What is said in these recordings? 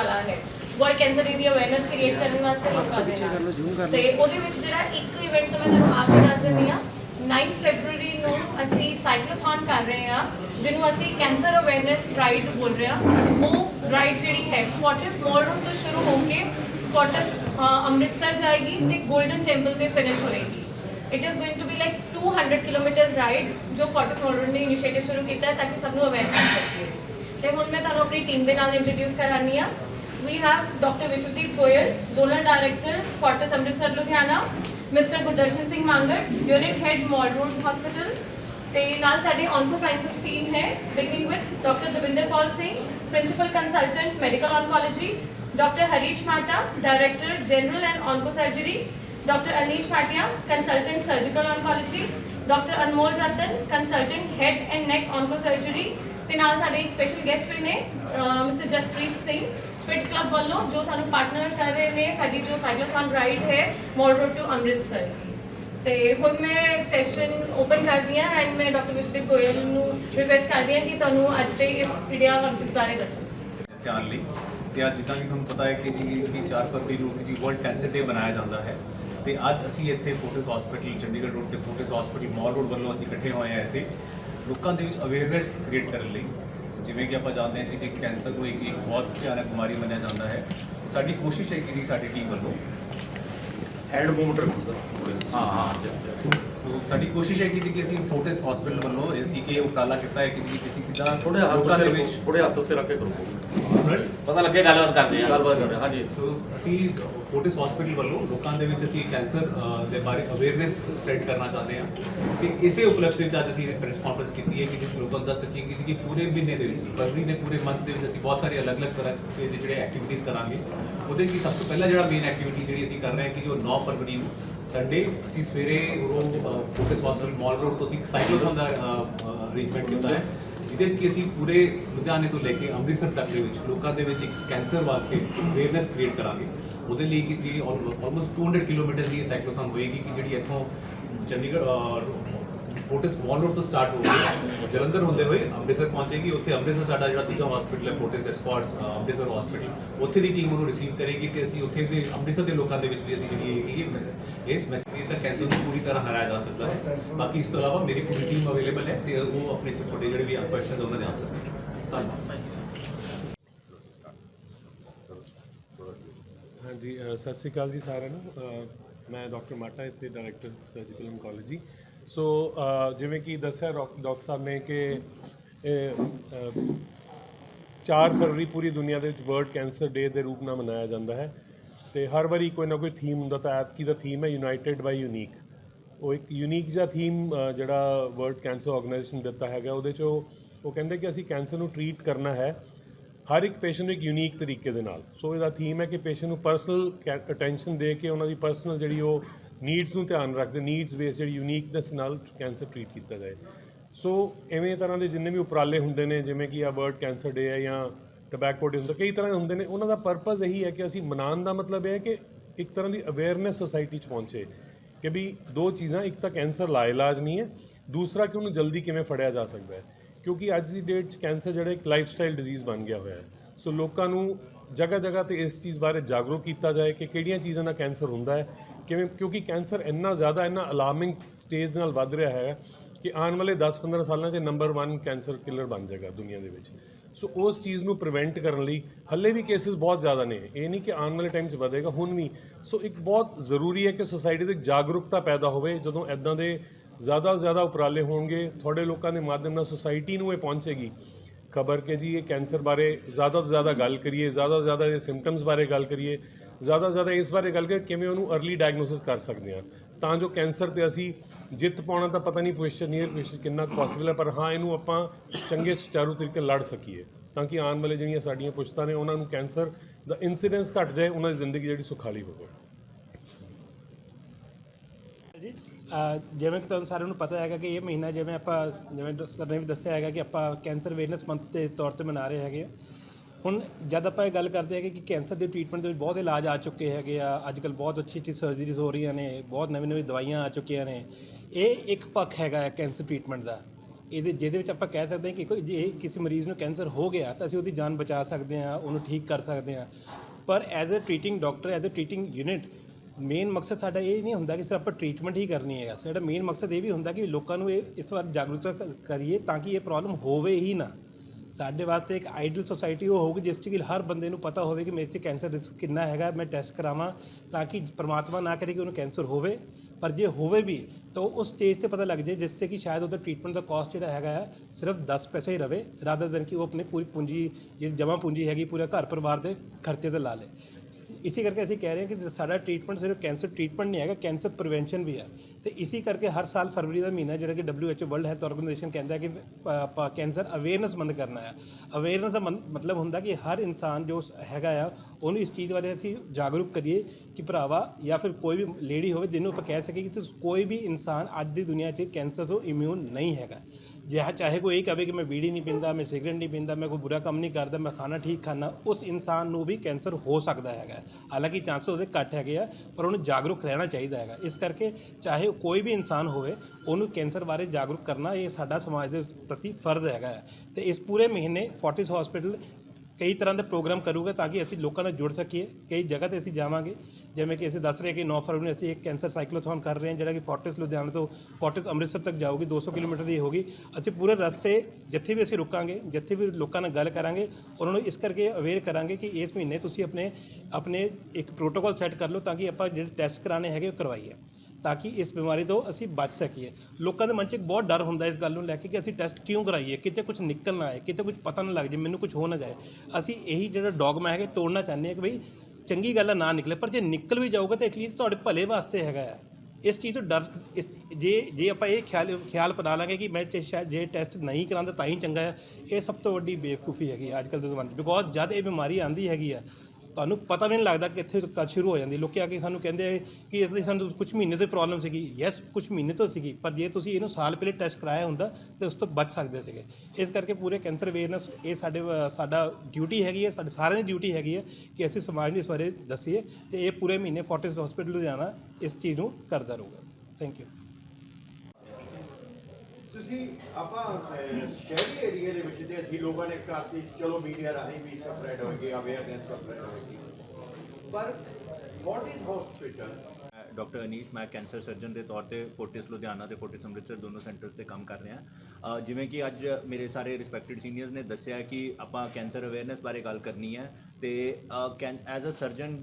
ਵਾਲਾ ਹੈ। World cancer day ਦੀ ਅਵੇਅਰਨੈਸ ਕ੍ਰੀਏਟ ਕਰਨ ਵਾਸਤੇ ਲੋਕਾਂ ਦੇ ਨਾਲ। ਤੇ ਉਹਦੇ ਵਿੱਚ ਜਿਹੜਾ ਇੱਕ ਇਵੈਂਟ ਤਾਂ ਮੈਂ ਤੁਹਾਨੂੰ ਆਪ ਹੀ ਦੱਸ ਦਿੰਦੀ ਹਾਂ 9 ਫੈਬਰੂਰੀ ਨੂੰ ਅਸੀਂ ਸਾਈਕਲੋਥਨ ਕਰ ਰਹੇ ਹਾਂ, ਜਿਹਨੂੰ ਅਸੀਂ ਕੈਂਸਰ ਅਵੇਅਰਨੈਸ ਰਾਈਡ ਬੋਲ ਰਹੇ ਹਾਂ। ਉਹ ਰਾਈਡ ਜਿਹੜੀ ਹੈ ਫੋਰਟਿਸ ਮਾਲ ਰੋਡ ਤੋਂ ਸ਼ੁਰੂ ਹੋ ਕੇ ਫੋਰਟਿਸ ਅੰਮ੍ਰਿਤਸਰ ਜਾਏਗੀ ਤੇ 골ਡਨ ਟੈਂਪਲ ਤੇ ਫਿਨਿਸ਼ ਹੋਏਗੀ। It is going to be like 200 kilometres ride ਜੋ ਫੋਰਟਿਸ ਮਾਲ ਰੋਡ ਨੇ ਇਨੀਸ਼ੀਏਟਿਵ ਸ਼ੁਰੂ ਕੀਤਾ ਹੈ ਤਾਂ ਕਿ ਸਭ ਨੂੰ ਅਵੇਅਰ ਕਰ ਸਕੀਏ ਤੇ ਹੁਣ ਮੈਂ ਤੁਹਾਨੂੰ ਆਪਣੀ ਟੀਮ ਦੇ ਨਾਲ ਇੰਟਰੋਡਿਊਸ ਕਰਾਨੀ ਆ we have Dr. Vishwadeep Goyal, Zonal Director, Fortis Amritsar, Ludhiana, Mr. Gudarshan Singh Mangar, Unit Head, Mall Road Hospital, ਤੇ ਨਾਲ ਸਾਡੇ ਔਨਕੋ ਸਾਇੰਸਸ ਟੀਮ ਹੈ beginning with doctor Davinder Pal Singh principal consultant medical oncology doctor Harish Mata director general and onco surgery doctor Anish Patia consultant surgical oncology doctor Anmol Ratan consultant head and neck onco surgery ਤੇ ਨਾਲ ਸਾਡੇ ਇੱਕ special guest ਵੀ ਨੇ mister Jaspreet Singh fit club ਵੱਲੋਂ ਜੋ ਸਾਨੂੰ partner ਕਰ ਰਹੇ ਨੇ, ਸਾਡੀ ਜੋ ਸਾਈਕਲੋਥਨ ਰਾਈਡ ਹੈ ਮੋਲ ਰੋਡ ਟੂ ਅੰਮ੍ਰਿਤਸਰ ਤੇ ਹੁਣ ਮੈਂ ਸੈਸ਼ਨ ਓਪਨ ਕਰਦੀ ਹਾਂ ਐਂਡ ਮੈਂ ਡਾਕਟਰ ਵਿਸ਼ਵਦੀਪ ਗੋਇਲ ਨੂੰ ਰਿਕੁਐਸਟ ਕਰਦੀ ਹਾਂ ਕਿ ਤੁਹਾਨੂੰ ਅੱਜ ਦੇ ਇਸ ਇੰਡੀਆ ਕਾਨਫਰੰਸ ਬਾਰੇ ਦੱਸਣ ਧਿਆਨ ਲਈ। ਤੇ ਅੱਜ ਜਿੱਦਾਂ ਕਿ ਤੁਹਾਨੂੰ ਪਤਾ ਹੈ ਕਿ ਜੀ, ਕਿ 4 ਫਰਵਰੀ ਨੂੰ ਜੀ ਵਰਲਡ ਕੈਂਸਰ ਡੇ ਮਨਾਇਆ ਜਾਂਦਾ ਹੈ। ਤੇ ਅੱਜ ਅਸੀਂ ਇੱਥੇ ਫੋਰਟਿਸ ਹਸਪੀਟਲ ਚੰਡੀਗੜ੍ਹ ਰੋਡ ਤੇ ਫੋਰਟਿਸ ਹਸਪੀਟਲ ਮਾਲ ਰੋਡ ਵੱਲੋਂ ਅਸੀਂ ਇਕੱਠੇ ਹੋਏ ਹਾਂ ਇੱਥੇ। ਲੋਕਾਂ ਦੇ ਵਿੱਚ ਅਵੇਅਰਨੈਸ ਕ੍ਰੀਏਟ ਕਰਨ ਲਈ। ਜਿਵੇਂ ਕਿ ਆਪਾਂ ਜਾਣਦੇ ਹਾਂ ਕਿ ਜੀ ਕੈਂਸਰ ਨੂੰ ਇੱਕ ਇੱਕ ਬਹੁਤ ਭਿਆਨਕ ਬਿਮਾਰੀ ਮੰਨਿਆ ਜਾਂਦਾ ਹੈ ਸਾਡੀ ਕੋਸ਼ਿਸ਼ ਹੈ ਕਿ ਜੀ ਸਾਡੀ ਟੀਮ ਵੱਲੋਂ ਹੈਂਡ ਮੂਵਮੈਂਟ ਰੱਖੋ ਸਰ। ਹਾਂ ਹਾਂ ਸੋ ਸਾਡੀ ਕੋਸ਼ਿਸ਼ ਹੈ ਕਿ ਜੀ ਕਿ ਅਸੀਂ ਫੋਰਟਿਸ ਹਸਪੀਟਲ ਵੱਲੋਂ ਅਸੀਂ ਕਿ ਉਪਰਾਲਾ ਕੀਤਾ ਹੈ ਕਿ ਜੀ ਕਿਸੇ ਕਿਦਾਂ ਥੋੜੇ ਹੱਥ ਲੋਕਾਂ ਦੇ ਉੱਤੇ ਵਿੱਚ ਥੋੜੇ ਹੱਥ ਉੱਤੇ ਰੱਖ ਕੇ ਕਰੋ। ਪਤਾ ਲੱਗੇ ਗੱਲਬਾਤ ਕਰਦੇ ਆ। ਗੱਲਬਾਤ ਕਰ ਰਹੇ ਹਾਂ, ਹਾਂਜੀ। ਸੋ ਅਸੀਂ ਫੋਰਟਿਸ ਹਸਪੀਟਲ ਵੱਲੋਂ ਲੋਕਾਂ ਦੇ ਵਿੱਚ ਅਸੀਂ ਕੈਂਸਰ ਦੇ ਬਾਰੇ ਅਵੇਅਰਨੈਸ ਸਪਰੈਡ ਕਰਨਾ ਚਾਹੁੰਦੇ ਹਾਂ। ਕਿ ਇਸੇ ਉਪਲਕਸ਼ ਦੇ ਵਿੱਚ ਅੱਜ ਅਸੀਂ ਪ੍ਰੈਸ ਕਾਨਫਰੰਸ ਕੀਤੀ ਹੈ ਕਿ ਜਿਸ ਲੋਕਾਂ ਨੂੰ ਦੱਸ ਸਕੀਏ ਕਿ ਜੀ ਕਿ ਪੂਰੇ ਮਹੀਨੇ ਦੇ ਵਿੱਚ ਫਰਵਰੀ ਦੇ ਪੂਰੇ ਮੰਥ ਦੇ ਵਿੱਚ ਅਸੀਂ ਬਹੁਤ ਸਾਰੀ ਅਲੱਗ-ਅਲੱਗ ਤਰ੍ਹਾਂ ਦੇ ਜਿਹੜੇ ਐਕਟੀਵਿਟੀਜ਼ ਕਰਾਂਗੇ। ਉਹਦੇ ਵਿੱਚ ਸਭ ਤੋਂ ਪਹਿਲਾਂ ਜਿਹੜਾ ਮੇਨ ਐਕਟੀਵਿਟੀ ਜਿਹੜੀ ਅਸੀਂ ਕਰ ਰਹੇ ਹਾਂ ਕਿ ਜੋ 9 ਫਰਵਰੀ ਨੂੰ ਸੰਡੇ ਅਸੀਂ ਸਵੇਰੇ ਉਹ ਫੋਰਟਿਸ ਹਸਪੀਟਲ ਮਾਲ ਰੋਡ ਤੋਂ ਅਸੀਂ ਇੱਕ ਸਾਈਕਲੋਥਨ ਦਾ ਅਰੇਂਜਮੈਂਟ ਕੀਤਾ ਹੈ, ਜਿਹਦੇ ਵਿੱਚ ਕਿ ਅਸੀਂ ਪੂਰੇ ਲੁਧਿਆਣੇ ਤੋਂ ਲੈ ਕੇ ਅੰਮ੍ਰਿਤਸਰ ਤੱਕ ਦੇ ਵਿੱਚ, ਲੋਕਾਂ ਦੇ ਵਿੱਚ ਇੱਕ ਕੈਂਸਰ ਵਾਸਤੇ ਅਵੇਅਰਨੈਸ ਕ੍ਰੀਏਟ ਕਰਾਂਗੇ। ਉਹਦੇ ਲਈ ਕਿ ਜੀ ਆਲਮੋਸਟ 200 ਕਿਲੋਮੀਟਰ ਦੀ ਸਾਈਕਲੋਥਨ ਹੋਏਗੀ ਕਿ ਜਿਹੜੀ ਇੱਥੋਂ ਚੰਡੀਗੜ੍ਹ ਫੋਰਟਿਸ ਮਾਲ ਰੋਡ ਤੋਂ ਸਟਾਰਟ ਹੋ ਕੇ ਜਲੰਧਰ ਹੁੰਦੇ ਹੋਏ ਅੰਮ੍ਰਿਤਸਰ ਪਹੁੰਚੇਗੀ। ਉੱਥੇ ਅੰਮ੍ਰਿਤਸਰ ਸਾਡਾ ਜਿਹੜਾ ਦੂਜਾ ਹਸਪੀਟਲ ਹੈ ਫੋਰਟਿਸ ਐਸਕੋਰਟਸ ਅੰਮ੍ਰਿਤਸਰ ਹਸਪੀਟਲ ਉੱਥੇ ਦੀ ਟੀਮ ਉਹਨੂੰ ਰਿਸੀਵ ਕਰੇਗੀ ਤੇ ਅਸੀਂ ਉੱਥੇ ਦੇ ਅੰਮ੍ਰਿਤਸਰ ਦੇ ਲੋਕਾਂ ਦੇ ਵਿੱਚ ਵੀ ਅਸੀਂ ਜਿਹੜੀ ਹੈਗੀ ਇਸ ਮੈਸੇਜ ਤੱਕ ਕੈਂਸਰ ਨੂੰ ਪੂਰੀ ਤਰ੍ਹਾਂ ਹਰਾਇਆ ਜਾ ਸਕਦਾ ਹੈ। ਬਾਕੀ ਇਸ ਤੋਂ ਇਲਾਵਾ ਮੇਰੀ ਪੂਰੀ ਟੀਮ ਅਵੇਲੇਬਲ ਹੈ ਤੇ ਉਹ ਆਪਣੇ ਤੁਹਾਡੇ ਜਿਹੜੇ ਵੀ ਆਪ ਕੁਐਸਚਨਸ ਉਹਨਾਂ ਦੇ ਆਨਸਰ ਕਰਨਗੇ। ਧੰਨਵਾਦ। ਹਾਂਜੀ ਸਤਿ ਸ਼੍ਰੀ ਅਕਾਲ ਜੀ ਸਾਰਿਆਂ ਨੂੰ। ਮੈਂ ਡਾਕਟਰ ਮਾਟਾ ਇੱਥੇ director surgical oncology so uh, ਜਿਵੇਂ ਕਿ ਦੱਸਿਆ ਡਾਕ- ਡਾਕਟਰ ਸਾਹਿਬ ਨੇ ਕਿ, ਇਹ 4 ਫਰਵਰੀ ਪੂਰੀ ਦੁਨੀਆ ਦੇ ਵਿੱਚ ਵਰਲਡ ਕੈਂਸਰ ਡੇ ਦੇ ਰੂਪ ਨਾਲ ਮਨਾਇਆ ਜਾਂਦਾ ਹੈ ਤੇ ਹਰ ਵਾਰੀ ਕੋਈ ਨਾ ਕੋਈ ਥੀਮ ਹੁੰਦਾ ਤਾਂ ਐਤਕੀ ਦਾ ਥੀਮ ਹੈ ਯੂਨਾਈਟਿਡ ਬਾਈ ਯੂਨੀਕ ਉਹ ਇੱਕ ਯੂਨੀਕ ਜਿਹਾ ਥੀਮ ਜਿਹੜਾ ਵਰਲਡ ਕੈਂਸਰ ਆਰਗੇਨਾਈਜੇਸ਼ਨ ਦਿੱਤਾ ਹੈਗਾ, ਉਹਦੇ 'ਚ ਉਹ ਕਹਿੰਦੇ ਕਿ ਅਸੀਂ ਕੈਂਸਰ ਨੂੰ ਟਰੀਟ ਕਰਨਾ ਹੈ ਹਰ ਇੱਕ ਪੇਸ਼ੈਂਟ ਨੂੰ ਇੱਕ ਯੂਨੀਕ ਤਰੀਕੇ ਦੇ ਨਾਲ। ਸੋ ਇਹਦਾ ਥੀਮ ਹੈ ਕਿ ਪੇਸ਼ੈਂਟ ਨੂੰ ਪਰਸਨਲ ਅਟੈਂਸ਼ਨ ਦੇ ਕੇ ਉਹਨਾਂ ਦੀ ਪਰਸਨਲ ਜਿਹੜੀ ਉਹ ਨੀਡਸ ਨੂੰ ਧਿਆਨ ਰੱਖਦੇ ਨੀਡਸ ਬੇਸ ਜਿਹੜੀ ਯੂਨੀਕਨੈਸ ਨਾਲ ਕੈਂਸਰ ਟਰੀਟ ਕੀਤਾ ਜਾਏ। ਸੋ ਐਵੇਂ ਤਰ੍ਹਾਂ ਦੇ ਜਿੰਨੇ ਵੀ ਉਪਰਾਲੇ ਹੁੰਦੇ ਨੇ, ਜਿਵੇਂ ਕਿ ਆ ਬਰਡ ਕੈਂਸਰ ਡੇ ਹੈ ਜਾਂ ਟਬੈਕੋ ਡੇ ਹੁੰਦਾ, ਕਈ ਤਰ੍ਹਾਂ ਦੇ ਹੁੰਦੇ ਨੇ, ਉਹਨਾਂ ਦਾ ਪਰਪਸ ਇਹੀ ਹੈ ਕਿ ਅਸੀਂ ਮਨਾਉਣ ਦਾ ਮਤਲਬ ਇਹ ਹੈ ਕਿ ਇੱਕ ਤਰ੍ਹਾਂ ਦੀ ਅਵੇਅਰਨੈਸ ਸੋਸਾਇਟੀ 'ਚ ਪਹੁੰਚੇ ਕਿ ਵੀ ਦੋ ਚੀਜ਼ਾਂ, ਇੱਕ ਤਾਂ ਕੈਂਸਰ ਲਾ ਇਲਾਜ ਨਹੀਂ ਹੈ, ਦੂਸਰਾ ਕਿ ਉਹਨੂੰ ਜਲਦੀ ਕਿਵੇਂ ਫੜਿਆ ਜਾ ਸਕਦਾ ਹੈ। ਕਿਉਂਕਿ ਅੱਜ ਦੀ ਡੇਟ 'ਚ ਕੈਂਸਰ ਜਿਹੜਾ ਇੱਕ ਲਾਈਫ ਸਟਾਈਲ ਡਿਜ਼ੀਜ਼ ਬਣ ਗਿਆ ਹੋਇਆ ਹੈ। ਸੋ ਲੋਕਾਂ ਨੂੰ ਜਗ੍ਹਾ ਜਗ੍ਹਾ ਤੇ ਇਸ ਚੀਜ਼ ਬਾਰੇ ਜਾਗਰੂਕ ਕੀਤਾ ਜਾਏ ਕਿ ਕਿਹੜੀਆਂ ਚੀਜ਼ਾਂ ਨਾਲ ਕੈਂਸਰ ਹੁੰਦਾ ਹੈ ਕਿਵੇਂ, ਕਿਉਂਕਿ ਕੈਂਸਰ ਇੰਨਾ ਜ਼ਿਆਦਾ, ਇੰਨਾ ਅਲਾਰਮਿੰਗ ਸਟੇਜ ਨਾਲ ਵੱਧ ਰਿਹਾ ਹੈ ਕਿ ਆਉਣ ਵਾਲੇ 10-15 ਸਾਲਾਂ 'ਚ ਨੰਬਰ 1 ਕੈਂਸਰ ਕਿਲਰ ਬਣ ਜਾਏਗਾ ਦੁਨੀਆ ਦੇ ਵਿੱਚ। ਸੋ ਉਸ ਚੀਜ਼ ਨੂੰ ਪ੍ਰੀਵੈਂਟ ਕਰਨ ਲਈ ਹੱਲੇ ਵੀ ਕੇਸਿਸ ਬਹੁਤ ਜ਼ਿਆਦਾ ਨੇ। ਇਹ ਨਹੀਂ ਕਿ ਆਉਣ ਵਾਲੇ ਟਾਈਮ 'ਚ ਵਧੇਗਾ, ਹੁਣ ਵੀ। ਸੋ ਇੱਕ ਬਹੁਤ ਜ਼ਰੂਰੀ ਹੈ ਕਿ ਸੋਸਾਇਟੀ ਦੇ ਜਾਗਰੂਕਤਾ ਪੈਦਾ ਹੋਵੇ। ਜਦੋਂ ਐਦਾਂ ਦੇ ਜ਼ਿਆਦਾ ਤੋਂ ਜ਼ਿਆਦਾ ਉਪਰਾਲੇ ਹੋਣਗੇ, ਤੁਹਾਡੇ ਲੋਕਾਂ ਦੇ ਮਾਧਿਅਮ ਨਾਲ ਸੋਸਾਇਟੀ ਨੂੰ ਇਹ ਪਹੁੰਚੇਗੀ। ਖਬਰ ਕਿ ਜੀ ਇਹ ਕੈਂਸਰ ਬਾਰੇ ਜ਼ਿਆਦਾ ਤੋਂ ਜ਼ਿਆਦਾ ਗੱਲ ਕਰੀਏ, ਜ਼ਿਆਦਾ ਤੋਂ ਜ਼ਿਆਦਾ ਇਹਦੇ ਸਿੰਪਟਮਸ ਬਾਰੇ ਗੱਲ ਕਰੀਏ। ਜ਼ਿਆਦਾ ਤੋਂ ਜ਼ਿਆਦਾ ਇਸ ਬਾਰੇ ਗੱਲ ਕਰੀਏ, ਕਿਵੇਂ ਉਹਨੂੰ अर्ਲੀ ਡਾਇਗਨੋਸਿਸ ਕਰ ਸਕਦੇ ਹਾਂ। ਤਾਂ ਜੋ ਕੈਂਸਰ ਤੇ ਅਸੀਂ ਜਿੱਤ ਪਾਉਣਾ ਤਾਂ ਪਤਾ ਨਹੀਂ ਪੁਸ਼ਰ ਨੀਅਰ ਪੁਸ਼ ਕਿੰਨਾ ਪੋਸੀਬਲ ਹੈ, ਪਰ ਹਾਂ, ਇਹਨੂੰ ਆਪਾਂ ਚੰਗੇ ਸੁਚਾਰੂ ਤਰੀਕੇ ਲੜ ਸਕੀਏ। ਤਾਂ ਕਿ ਆਉਣ ਵਾਲੇ ਜਿਹੜੀਆਂ ਸਾਡੀਆਂ ਪੁਸ਼ਤਾਂ ਨੇ, ਉਹਨਾਂ ਨੂੰ ਕੈਂਸਰ ਦਾ ਇਨਸੀਡੈਂਸ ਘਟ ਜਾਏ, ਉਹਨਾਂ ਦੀ ਜ਼ਿੰਦਗੀ ਜਿਹੜੀ ਸੁਖਾਲੀ ਹੋਵੇ। ਜੀ ਜਿਵੇਂ ਕਿ ਤੁਹਾਨੂੰ ਸਾਰਿਆਂ ਨੂੰ ਪਤਾ ਹੈਗਾ ਕਿ ਇਹ ਮਹੀਨਾ ਜਿਵੇਂ ਆਪਾਂ, ਜਿਵੇਂ ਸਰ ਨੇ ਵੀ ਦੱਸਿਆ ਹੈਗਾ ਕਿ ਆਪਾਂ ਕੈਂਸਰ ਅਵੇਅਰਨੈਸ ਮੰਥ ਦੇ ਤੌਰ ਤੇ ਮਨਾ ਰਹੇ ਹੈਗੇ ਆ ਹੁਣ ਜਦ ਆਪਾਂ ਇਹ ਗੱਲ ਕਰਦੇ ਹੈਗੇ ਕਿ ਕੈਂਸਰ ਦੇ ਟ੍ਰੀਟਮੈਂਟ ਦੇ ਵਿੱਚ ਬਹੁਤ ਇਲਾਜ ਆ ਚੁੱਕੇ ਹੈਗੇ ਆ ਅੱਜ ਕੱਲ ਬਹੁਤ ਅੱਛੀ ਅੱਛੀ ਸਰਜਰੀਜ਼ ਹੋ ਰਹੀਆਂ ਨੇ, ਬਹੁਤ ਨਵੀਂ ਨਵੀਂ ਦਵਾਈਆਂ ਆ ਚੁੱਕੀਆਂ ਨੇ, ਇਹ ਇੱਕ ਪੱਖ ਹੈਗਾ ਹੈ ਕੈਂਸਰ ਟ੍ਰੀਟਮੈਂਟ ਦਾ। ਇਹਦੇ, ਜਿਹਦੇ ਵਿੱਚ ਆਪਾਂ ਕਹਿ ਸਕਦੇ ਹਾਂ ਕਿ ਕੋਈ, ਜੇ ਕਿਸੇ ਮਰੀਜ਼ ਨੂੰ ਕੈਂਸਰ ਹੋ ਗਿਆ ਤਾਂ ਅਸੀਂ ਉਹਦੀ ਜਾਨ ਬਚਾ ਸਕਦੇ ਹਾਂ, ਉਹਨੂੰ ਠੀਕ ਕਰ ਸਕਦੇ ਹਾਂ। ਪਰ as a treating doctor as a treating unit main ਮਕਸਦ ਸਾਡਾ ਇਹ ਨਹੀਂ ਹੁੰਦਾ ਕਿ ਸਿਰਫ ਆਪਾਂ ਟ੍ਰੀਟਮੈਂਟ ਹੀ ਕਰਨੀ ਹੈਗਾ। ਸਾਡਾ ਮੇਨ ਮਕਸਦ ਇਹ ਵੀ ਹੁੰਦਾ ਕਿ ਲੋਕਾਂ ਨੂੰ ਇਹ, ਇਸ ਵਾਰ ਜਾਗਰੂਕਤਾ ਕਰੀਏ ਤਾਂ ਕਿ ਇਹ ਪ੍ਰੋਬਲਮ ਹੋਵੇ ਹੀ ਨਾ। ਸਾਡੇ ਵਾਸਤੇ ਇੱਕ ਆਈਡਲ ਸੋਸਾਇਟੀ ਉਹ ਹੋਊਗੀ, ਜਿਸ 'ਚ ਕਿ ਹਰ ਬੰਦੇ ਨੂੰ ਪਤਾ ਹੋਵੇ ਕਿ ਮੇਰੇ 'ਚ ਕੈਂਸਰ ਰਿਸਕ ਕਿੰਨਾ ਹੈਗਾ, ਮੈਂ ਟੈਸਟ ਕਰਾਵਾਂ ਤਾਂ ਕਿ ਪਰਮਾਤਮਾ ਨਾ ਕਰੇ ਕਿ ਉਹਨੂੰ ਕੈਂਸਰ ਹੋਵੇ। ਪਰ ਜੇ ਹੋਵੇ ਵੀ, ਤਾਂ ਉਹ ਉਸ ਸਟੇਜ ਤੇ ਪਤਾ ਲੱਗ ਜਾਏ, ਜਿਸ ਤੇ ਕਿ ਸ਼ਾਇਦ ਉਹਦਾ ਟ੍ਰੀਟਮੈਂਟ ਦਾ ਕਾਸਟ ਜਿਹੜਾ ਹੈਗਾ ਹੈ ਸਿਰਫ 10 ਪੈਸੇ ਹੀ ਰਵੇ ਰਾਦਰ ਦਨ ਕਿ ਉਹ ਆਪਣੀ ਪੂਰੀ ਪੂੰਜੀ, ਜਿਹੜੀ ਜਮ੍ਹਾਂ ਪੂੰਜੀ ਹੈਗੀ, ਪੂਰਾ ਘਰ ਪਰਿਵਾਰ ਦੇ ਖਰਚੇ ਤੇ ਲਾ ਲੇ। ਇਸੇ ਕਰਕੇ ਅਸੀਂ ਕਹਿ ਰਹੇ ਹਾਂ ਕਿ ਸਾਡਾ ਟ੍ਰੀਟਮੈਂਟ ਸਿਰਫ ਕੈਂਸਰ ਟ੍ਰੀਟਮੈਂਟ ਨਹੀਂ ਹੈਗਾ ਕੈਂਸਰ ਪ੍ਰੀਵੈਂਸ਼ਨ ਵੀ ਹੈ ਤੇ ਇਸੇ ਕਰਕੇ ਹਰ ਸਾਲ ਫਰਵਰੀ ਦਾ ਮਹੀਨਾ ਜਿਹੜਾ ਕਿ WHO ਵਰਲਡ ਹੈਲਥ ਆਰਗੇਨਾਈਜੇਸ਼ਨ ਕਹਿੰਦਾ ਕਿ ਆਪਾਂ ਕੈਂਸਰ ਅਵੇਅਰਨੈਸ ਬੰਦ ਕਰਨਾ ਹੈ ਅਵੇਅਰਨੈਸ ਦਾ ਮਨ- ਮਤਲਬ ਹੁੰਦਾ ਕਿ ਹਰ ਇਨਸਾਨ ਜੋ ਹੈਗਾ ਆ ਉਹਨੂੰ ਇਸ ਚੀਜ਼ ਬਾਰੇ ਅਸੀਂ ਜਾਗਰੂਕ ਕਰੀਏ ਕਿ ਭਰਾਵਾ ਜਾਂ ਫਿਰ ਕੋਈ ਵੀ ਲੇਡੀ ਹੋਵੇ ਜਿਹਨੂੰ ਆਪਾਂ ਕਹਿ ਸਕੀਏ ਕਿ ਕੋਈ ਵੀ ਇਨਸਾਨ ਅੱਜ ਦੀ ਦੁਨੀਆ 'ਚ ਕੈਂਸਰ ਤੋਂ ਇਮਿਊਨ ਨਹੀਂ ਹੈਗਾ ਜਿਹਾ ਚਾਹੇ ਕੋਈ ਇਹ ਕਹੇ ਕਿ ਮੈਂ ਬੀੜੀ ਨਹੀਂ ਪੀਂਦਾ, ਮੈਂ ਸਿਗਰਟ ਨਹੀਂ ਪੀਂਦਾ, ਮੈਂ ਕੋਈ ਬੁਰਾ ਕੰਮ ਨਹੀਂ ਕਰਦਾ, ਮੈਂ ਖਾਣਾ ਠੀਕ ਖਾਣਾ ਉਸ ਇਨਸਾਨ ਨੂੰ ਵੀ ਕੈਂਸਰ ਹੋ ਸਕਦਾ ਹੈਗਾ ਹਾਲਾਂਕਿ ਚਾਂਸ ਉਹਦੇ ਘੱਟ ਹੈਗੇ ਆ, ਪਰ ਉਹਨੂੰ ਜਾਗਰੂਕ ਰਹਿਣਾ ਚਾਹੀਦਾ ਹੈਗਾ ਇਸ ਕਰਕੇ ਚਾਹੇ ਕੋਈ ਵੀ ਇਨਸਾਨ ਹੋਵੇ, ਉਹਨੂੰ ਕੈਂਸਰ ਬਾਰੇ ਜਾਗਰੂਕ ਕਰਨਾ ਇਹ ਸਾਡਾ ਸਮਾਜ ਦੇ ਪ੍ਰਤੀ ਫਰਜ਼ ਹੈਗਾ ਹੈ। ਤੇ ਇਸ ਪੂਰੇ ਮਹੀਨੇ ਫੋਰਟਿਸ ਹਸਪੀਟਲ ਕਈ ਤਰ੍ਹਾਂ ਦੇ ਪ੍ਰੋਗਰਾਮ ਕਰੂਗਾ ਤਾਂ ਕਿ ਅਸੀਂ ਲੋਕਾਂ ਨਾਲ ਜੁੜ ਸਕੀਏ। ਕਈ ਜਗ੍ਹਾ ਤੇ ਅਸੀਂ ਜਾਵਾਂਗੇ, ਜਿਵੇਂ ਕਿ ਅਸੀਂ ਦੱਸ ਰਹੇ ਕਿ 9 ਫਰਵਰੀ ਨੂੰ ਅਸੀਂ ਇੱਕ ਕੈਂਸਰ ਸਾਈਕਲੋਥੋਨ ਕਰ ਰਹੇ ਹਾਂ, ਜਿਹੜਾ ਕਿ ਫੋਰਟਿਸ ਲੁਧਿਆਣਾ ਤੋਂ ਫੋਰਟਿਸ ਅੰਮ੍ਰਿਤਸਰ ਤੱਕ ਜਾਊਗੀ 200 ਕਿਲੋਮੀਟਰ ਦੀ ਹੋਗੀ ਅਸੀਂ ਪੂਰੇ ਰਸਤੇ ਜਿੱਥੇ ਵੀ ਅਸੀਂ ਰੁਕਾਂਗੇ, ਜਿੱਥੇ ਵੀ ਲੋਕਾਂ ਨਾਲ ਗੱਲ ਕਰਾਂਗੇ, ਉਹਨਾਂ ਨੂੰ ਇਸ ਕਰਕੇ ਅਵੇਅਰ ਕਰਾਂਗੇ ਕਿ ਇਸ ਮਹੀਨੇ ਤੁਸੀਂ ਆਪਣੇ ਆਪਣੇ ਇੱਕ ਪ੍ਰੋਟੋਕੋਲ ਸੈੱਟ ਕਰ ਲਓ ਤਾਂ ਕਿ ਆਪਾਂ ਜਿਹੜੇ ਟੈਸਟ ਕਰਾਣੇ ਹੈਗੇ ਉਹ ਕਰਵਾਈਏ। ਤਾਂ ਕਿ ਇਸ ਬਿਮਾਰੀ ਤੋਂ ਅਸੀਂ ਬਚ ਸਕੀਏ ਲੋਕਾਂ ਦੇ ਮਨ 'ਚ ਇੱਕ ਬਹੁਤ ਡਰ ਹੁੰਦਾ ਇਸ ਗੱਲ ਨੂੰ ਲੈ ਕੇ ਕਿ ਅਸੀਂ ਟੈਸਟ ਕਿਉਂ ਕਰਾਈਏ ਕਿਤੇ ਕੁਝ ਨਿਕਲ ਨਾ ਆਏ ਕਿਤੇ ਕੁਝ ਪਤਾ ਨਾ ਲੱਗ ਜਾਏ ਮੈਨੂੰ ਕੁਝ ਹੋ ਨਾ ਜਾਏ ਅਸੀਂ ਇਹੀ ਜਿਹੜਾ ਡੌਗਮਾ ਹੈਗਾ ਤੋੜਨਾ ਚਾਹੁੰਦੇ ਹਾਂ ਕਿ ਬਈ ਚੰਗੀ ਗੱਲ ਆ ਨਾ ਨਿਕਲੇ ਪਰ ਜੇ ਨਿਕਲ ਵੀ ਜਾਊਗਾ ਤਾਂ ਐਟਲੀਸਟ ਤੁਹਾਡੇ ਭਲੇ ਵਾਸਤੇ ਹੈਗਾ ਆ ਇਸ ਚੀਜ਼ ਤੋਂ ਡਰ ਇਸ ਜੇ ਜੇ ਆਪਾਂ ਇਹ ਖਿਆਲ ਖਿਆਲ ਬਣਾ ਲਾਂਗੇ ਕਿ ਮੈਂ ਸ਼ਾਇਦ ਜੇ ਟੈਸਟ ਨਹੀਂ ਕਰਾਉਂਦਾ ਤਾਂ ਹੀ ਚੰਗਾ ਹੈ ਇਹ ਸਭ ਤੋਂ ਵੱਡੀ ਬੇਵਕੂਫੀ ਹੈਗੀ ਅੱਜ ਕੱਲ੍ਹ ਦੇ ਜ਼ਮਾਨੇ ਬਿਕੋਜ਼ ਜਦ ਇਹ ਬਿਮਾਰੀ ਆਂਦੀ ਹੈਗੀ ਆ ਤੁਹਾਨੂੰ ਪਤਾ ਵੀ ਨਹੀਂ ਲੱਗਦਾ ਕਿ ਇੱਥੇ ਕਦ ਸ਼ੁਰੂ ਹੋ ਜਾਂਦੀ। ਲੋਕੀ ਆ ਕੇ ਸਾਨੂੰ ਕਹਿੰਦੇ ਆ ਕਿ ਇਸ ਸਾਨੂੰ ਕੁਝ ਮਹੀਨੇ ਤੋਂ ਪ੍ਰੋਬਲਮ ਸੀਗੀ। ਯੈਸ ਕੁਝ ਮਹੀਨੇ ਤੋਂ ਸੀਗੀ, ਪਰ ਜੇ ਤੁਸੀਂ ਇਹਨੂੰ ਸਾਲ ਪਹਿਲੇ ਟੈਸਟ ਕਰਾਇਆ ਹੁੰਦਾ, ਤੇ ਉਸ ਤੋਂ ਬਚ ਸਕਦੇ ਸੀਗੇ। ਇਸ ਕਰਕੇ ਪੂਰੇ ਕੈਂਸਰ ਅਵੇਅਰਨੈਸ ਇਹ ਸਾਡੇ, ਸਾਡਾ ਡਿਊਟੀ ਹੈਗੀ ਹੈ, ਸਾਡੇ ਸਾਰਿਆਂ ਦੀ ਡਿਊਟੀ ਹੈਗੀ ਹੈ ਕਿ ਅਸੀਂ ਸਮਾਜ ਨੂੰ ਇਸ ਬਾਰੇ ਦੱਸੀਏ ਤੇ ਇਹ ਪੂਰੇ ਮਹੀਨੇ ਫੋਰਟਿਸ ਹਸਪੀਟਲ ਲੁਧਿਆਣਾ ਇਸ ਚੀਜ਼ ਨੂੰ ਕਰਦਾ ਰਹੂਗਾ। ਥੈਂਕ ਯੂ ਤੁਸੀਂ ਆਪਾਂ ਅਹ, ਸ਼ਹਿਰੀ ਏਰੀਆ ਦੇ ਵਿੱਚ ਤੇ ਅਸੀਂ ਲੋਕਾਂ ਨੇ ਕਰਤੀ ਚਲੋ ਮੀਡੀਆ ਰਾਹੀਂ ਵੀ ਸਪਰੈਡ ਹੋਏਗੀ ਅਵੇਅਰਨੈਸ ਸਪਰੈਡ ਹੋਏਗੀ। ਪਰ what is hospital doctor Anish ਮੈਂ ਕੈਂਸਰ ਸਰਜਨ ਦੇ ਤੌਰ ਤੇ ਫੋਰਟਿਸ ਲੁਧਿਆਣਾ ਤੇ ਫੋਰਟਿਸ ਅੰਮ੍ਰਿਤਸਰ ਦੋਨੋਂ ਸੈਂਟਰਸ ਤੇ ਕੰਮ ਕਰ ਰਿਹਾ। ਹਾਂ ਜਿਵੇਂ ਕਿ ਅੱਜ ਮੇਰੇ ਸਾਰੇ ਰਿਸਪੈਕਟਡ ਸੀਨੀਅਰਸ ਨੇ ਦੱਸਿਆ ਕਿ ਆਪਾਂ ਕੈਂਸਰ ਅਵੇਅਰਨੈਸ ਬਾਰੇ ਗੱਲ ਕਰਨੀ ਹੈ ਤੇ ਐਜ਼ ਅ ਸਰਜਨ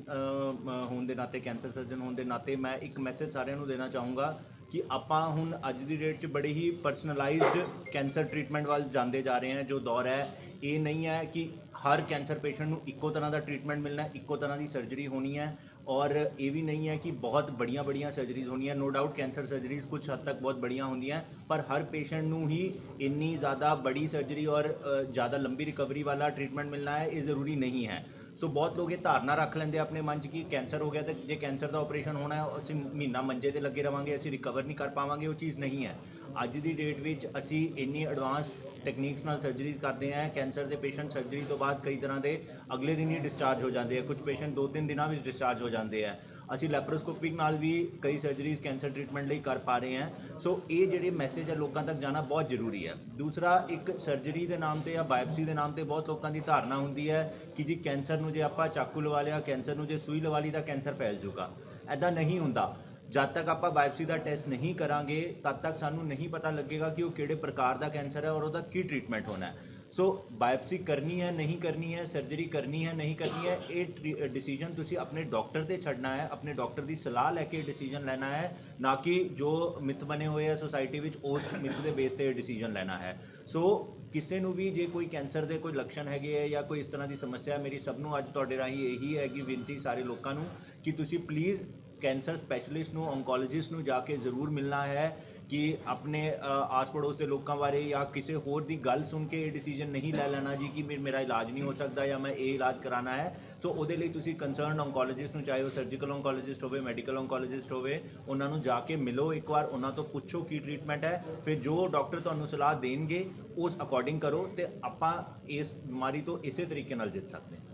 ਹੋਣ ਦੇ ਨਾਤੇ ਕੈਂਸਰ ਸਰਜਨ ਹੋਣ ਦੇ ਨਾਤੇ ਮੈਂ ਇੱਕ ਮੈਸੇਜ ਸਾਰਿਆਂ ਨੂੰ ਦੇਣਾ ਚਾਹੂੰਗਾ ਕਿ ਆਪਾਂ ਹੁਣ ਅੱਜ ਦੀ ਡੇਟ 'ਚ ਬੜੇ ਹੀ ਪਰਸਨਲਾਈਜ਼ਡ ਕੈਂਸਰ ਟ੍ਰੀਟਮੈਂਟ ਵੱਲ ਜਾਂਦੇ ਜਾ ਰਹੇ ਹਾਂ, ਜੋ ਦੌਰ ਹੈ। ਇਹ ਨਹੀਂ ਹੈ ਕਿ ਹਰ ਕੈਂਸਰ ਪੇਸ਼ੈਂਟ ਨੂੰ ਇੱਕੋ ਤਰ੍ਹਾਂ ਦਾ ਟ੍ਰੀਟਮੈਂਟ ਮਿਲਣਾ ਹੈ, ਇੱਕੋ ਤਰ੍ਹਾਂ ਦੀ ਸਰਜਰੀ ਹੋਣੀ ਹੈ ਔਰ ਇਹ ਵੀ ਨਹੀਂ ਹੈ ਕਿ ਬਹੁਤ ਬੜੀਆਂ ਬੜੀਆਂ ਸਰਜਰੀਜ਼ ਹੋਣੀਆਂ ਨੋ ਡਾਊਟ ਕੈਂਸਰ ਸਰਜਰੀਜ਼ ਕੁਝ ਹੱਦ ਤੱਕ ਬਹੁਤ ਬੜੀਆਂ ਹੁੰਦੀਆਂ ਪਰ ਹਰ ਪੇਸ਼ੈਂਟ ਨੂੰ ਹੀ ਇੰਨੀ ਜ਼ਿਆਦਾ ਬੜੀ ਸਰਜਰੀ ਔਰ ਜ਼ਿਆਦਾ ਲੰਬੀ ਰਿਕਵਰੀ ਵਾਲਾ ਟ੍ਰੀਟਮੈਂਟ ਮਿਲਣਾ ਹੈ ਇਹ ਜ਼ਰੂਰੀ ਨਹੀਂ ਹੈ। ਸੋ ਬਹੁਤ ਲੋਕ ਇਹ ਧਾਰਨਾ ਰੱਖ ਲੈਂਦੇ ਆਪਣੇ ਮਨ 'ਚ ਕਿ ਕੈਂਸਰ ਹੋ ਗਿਆ ਤੇ ਜੇ ਕੈਂਸਰ ਦਾ ਆਪਰੇਸ਼ਨ ਹੋਣਾ ਹੈ ਅਸੀਂ ਮਹੀਨਾ ਮੰਜੇ ਤੇ ਲੱਗੇ ਰਵਾਂਗੇ ਅਸੀਂ ਰਿਕਵਰ ਨਹੀਂ ਕਰ ਪਾਵਾਂਗੇ ਉਹ ਚੀਜ਼ ਨਹੀਂ ਹੈ। ਅੱਜ ਦੀ ਡੇਟ ਵਿੱਚ ਅਸੀਂ ਇੰਨੀ ਐਡਵਾਂਸ ਟੈਕਨੀਕਸ ਨਾਲ ਸਰਜਰੀਜ਼ ਕਰਦੇ ਹਾਂ ਕੈਂਸਰ ਦੇ ਪੇਸ਼ੈਂਟ ਸਰਜਰੀ ਤੋਂ ਬਾਅਦ ਕਈ ਤਰ੍ਹਾਂ ਦੇ ਅਗਲੇ ਦਿਨ ਹੀ ਡਿਸਚਾਰਜ ਹੋ ਜਾਂਦੇ ਆ। ਕੁਝ ਪੇਸ਼ੈਂਟ ਦੋ ਤਿੰਨ ਦਿਨਾਂ ਵਿੱਚ ਡਿਸਚਾਰਜ ਹੋ ਜਾਂਦੇ ਆ। ਅਸੀਂ ਲੈਪਰੋਸਕੋਪਿਕ ਨਾਲ ਵੀ ਕਈ ਸਰਜਰੀਜ਼ ਕੈਂਸਰ ਟ੍ਰੀਟਮੈਂਟ ਲਈ ਕਰ ਪਾ ਰਹੇ ਹਾਂ ਸੋ ਇਹ ਜਿਹੜੇ ਮੈਸੇਜ ਆ ਲੋਕਾਂ ਤੱਕ ਜਾਣਾ ਬਹੁਤ ਜ਼ਰੂਰੀ ਹੈ ਦੂਸਰਾ, ਇੱਕ ਸਰਜਰੀ ਦੇ ਨਾਮ ਤੇ ਜਾਂ ਬਾਇਓਪਸੀ ਦੇ ਨਾਮ ਤੇ ਬਹੁਤ ਲੋਕਾਂ ਦੀ ਧਾਰਨਾ ਹੁੰਦੀ ਹੈ ਕਿ ਜੀ ਕੈਂਸਰ ਨੂੰ ਜੇ ਆਪਾਂ ਚਾਕੂ ਲਵਾ ਲਿਆ ਕੈਂਸਰ ਨੂੰ ਜੇ ਸੂਈ ਲਵਾ ਲਈ ਤਾਂ ਕੈਂਸਰ ਫੈਲ ਜਾਊਗਾ। ਐਦਾਂ ਨਹੀਂ ਹੁੰਦਾ। ਜਦ ਤੱਕ ਆਪਾਂ ਬਾਇਓਪਸੀ ਦਾ ਟੈਸਟ ਨਹੀਂ ਕਰਾਂਗੇ, ਤਦ ਤੱਕ ਸਾਨੂੰ ਨਹੀਂ ਪਤਾ ਲੱਗੇਗਾ ਕਿ ਉਹ ਕਿਹੜੇ ਪ੍ਰਕਾਰ ਦਾ ਕੈਂਸਰ ਹੈ ਔਰ ਉਹਦਾ ਕੀ ਟ੍ਰੀਟਮੈਂਟ ਹੋਣਾ ਹੈ। ਸੋ ਬਾਇਓਪਸੀ ਕਰਨੀ ਹੈ, ਨਹੀਂ ਕਰਨੀ ਹੈ ਸਰਜਰੀ ਕਰਨੀ ਹੈ, ਨਹੀਂ ਕਰਨੀ ਹੈ, ਇਹ ਡਿਸੀਜਨ ਤੁਸੀਂ ਆਪਣੇ ਡਾਕਟਰ ਤੇ ਛੱਡਣਾ ਹੈ, ਆਪਣੇ ਡਾਕਟਰ ਦੀ ਸਲਾਹ ਲੈ ਕੇ ਡਿਸੀਜਨ ਲੈਣਾ ਹੈ, ਨਾ ਕਿ ਜੋ ਮਿੱਥ ਬਣੇ ਹੋਏ ਆ ਸੋਸਾਇਟੀ ਵਿੱਚ, ਉਸ ਮਿੱਥ ਦੇ ਬੇਸ ਤੇ ਡਿਸੀਜਨ ਲੈਣਾ ਹੈ। ਸੋ ਕਿਸੇ ਨੂੰ ਵੀ ਜੇ ਕੋਈ ਕੈਂਸਰ ਦੇ ਕੋਈ ਲੱਛਣ ਹੈਗੇ ਹੈ ਜਾਂ ਕੋਈ ਇਸ ਤਰ੍ਹਾਂ ਦੀ ਸਮੱਸਿਆ ਮੇਰੀ ਸਭ ਨੂੰ ਅੱਜ ਤੁਹਾਡੇ ਰਾਹੀਂ ਇਹੀ ਹੈ ਕਿ ਬੇਨਤੀ ਸਾਰੇ ਲੋਕਾਂ ਨੂੰ ਕਿ ਤੁਸੀਂ ਪਲੀਜ਼ ਕੈਂਸਰ ਸਪੈਸ਼ਲਿਸਟ ਨੂੰ ਔਨਕੋਲੋਜਿਸਟ ਨੂੰ ਜਾ ਕੇ ਜ਼ਰੂਰ ਮਿਲਣਾ ਹੈ ਕਿ ਆਪਣੇ ਆਸ ਪੜੋਸ ਦੇ ਲੋਕਾਂ ਬਾਰੇ ਜਾਂ ਕਿਸੇ ਹੋਰ ਦੀ ਗੱਲ ਸੁਣ ਕੇ ਇਹ ਡਿਸੀਜਨ ਨਹੀਂ ਲੈ ਲੈਣਾ ਜੀ ਕਿ ਮੇ- ਮੇਰਾ ਇਲਾਜ ਨਹੀਂ ਹੋ ਸਕਦਾ ਜਾਂ ਮੈਂ ਇਹ ਇਲਾਜ ਕਰਾਣਾ ਹੈ। ਸੋ ਉਹਦੇ ਲਈ ਤੁਸੀਂ ਕੰਸਰਨ ਔਨਕੋਲੋਜਿਸਟ ਨੂੰ, ਚਾਹੇ ਉਹ ਸਰਜੀਕਲ ਔਨਕੋਲੋਜਿਸਟ ਹੋਵੇ ਮੈਡੀਕਲ ਔਨਕੋਲੋਜਿਸਟ ਹੋਵੇ, ਉਹਨਾਂ ਨੂੰ ਜਾ ਕੇ ਮਿਲੋ ਇੱਕ ਵਾਰ, ਉਹਨਾਂ ਤੋਂ ਪੁੱਛੋ ਕੀ ਟ੍ਰੀਟਮੈਂਟ ਹੈ। ਫਿਰ ਜੋ ਡਾਕਟਰ ਤੁਹਾਨੂੰ ਸਲਾਹ ਦੇਣਗੇ, ਉਸ ਅਕੋਰਡਿੰਗ ਕਰੋ ਤੇ ਆਪਾਂ ਇਸ ਬਿਮਾਰੀ ਤੋਂ ਇਸੇ ਤਰੀਕੇ ਨਾਲ ਜਿੱਤ ਸਕਦੇ ਹਾਂ।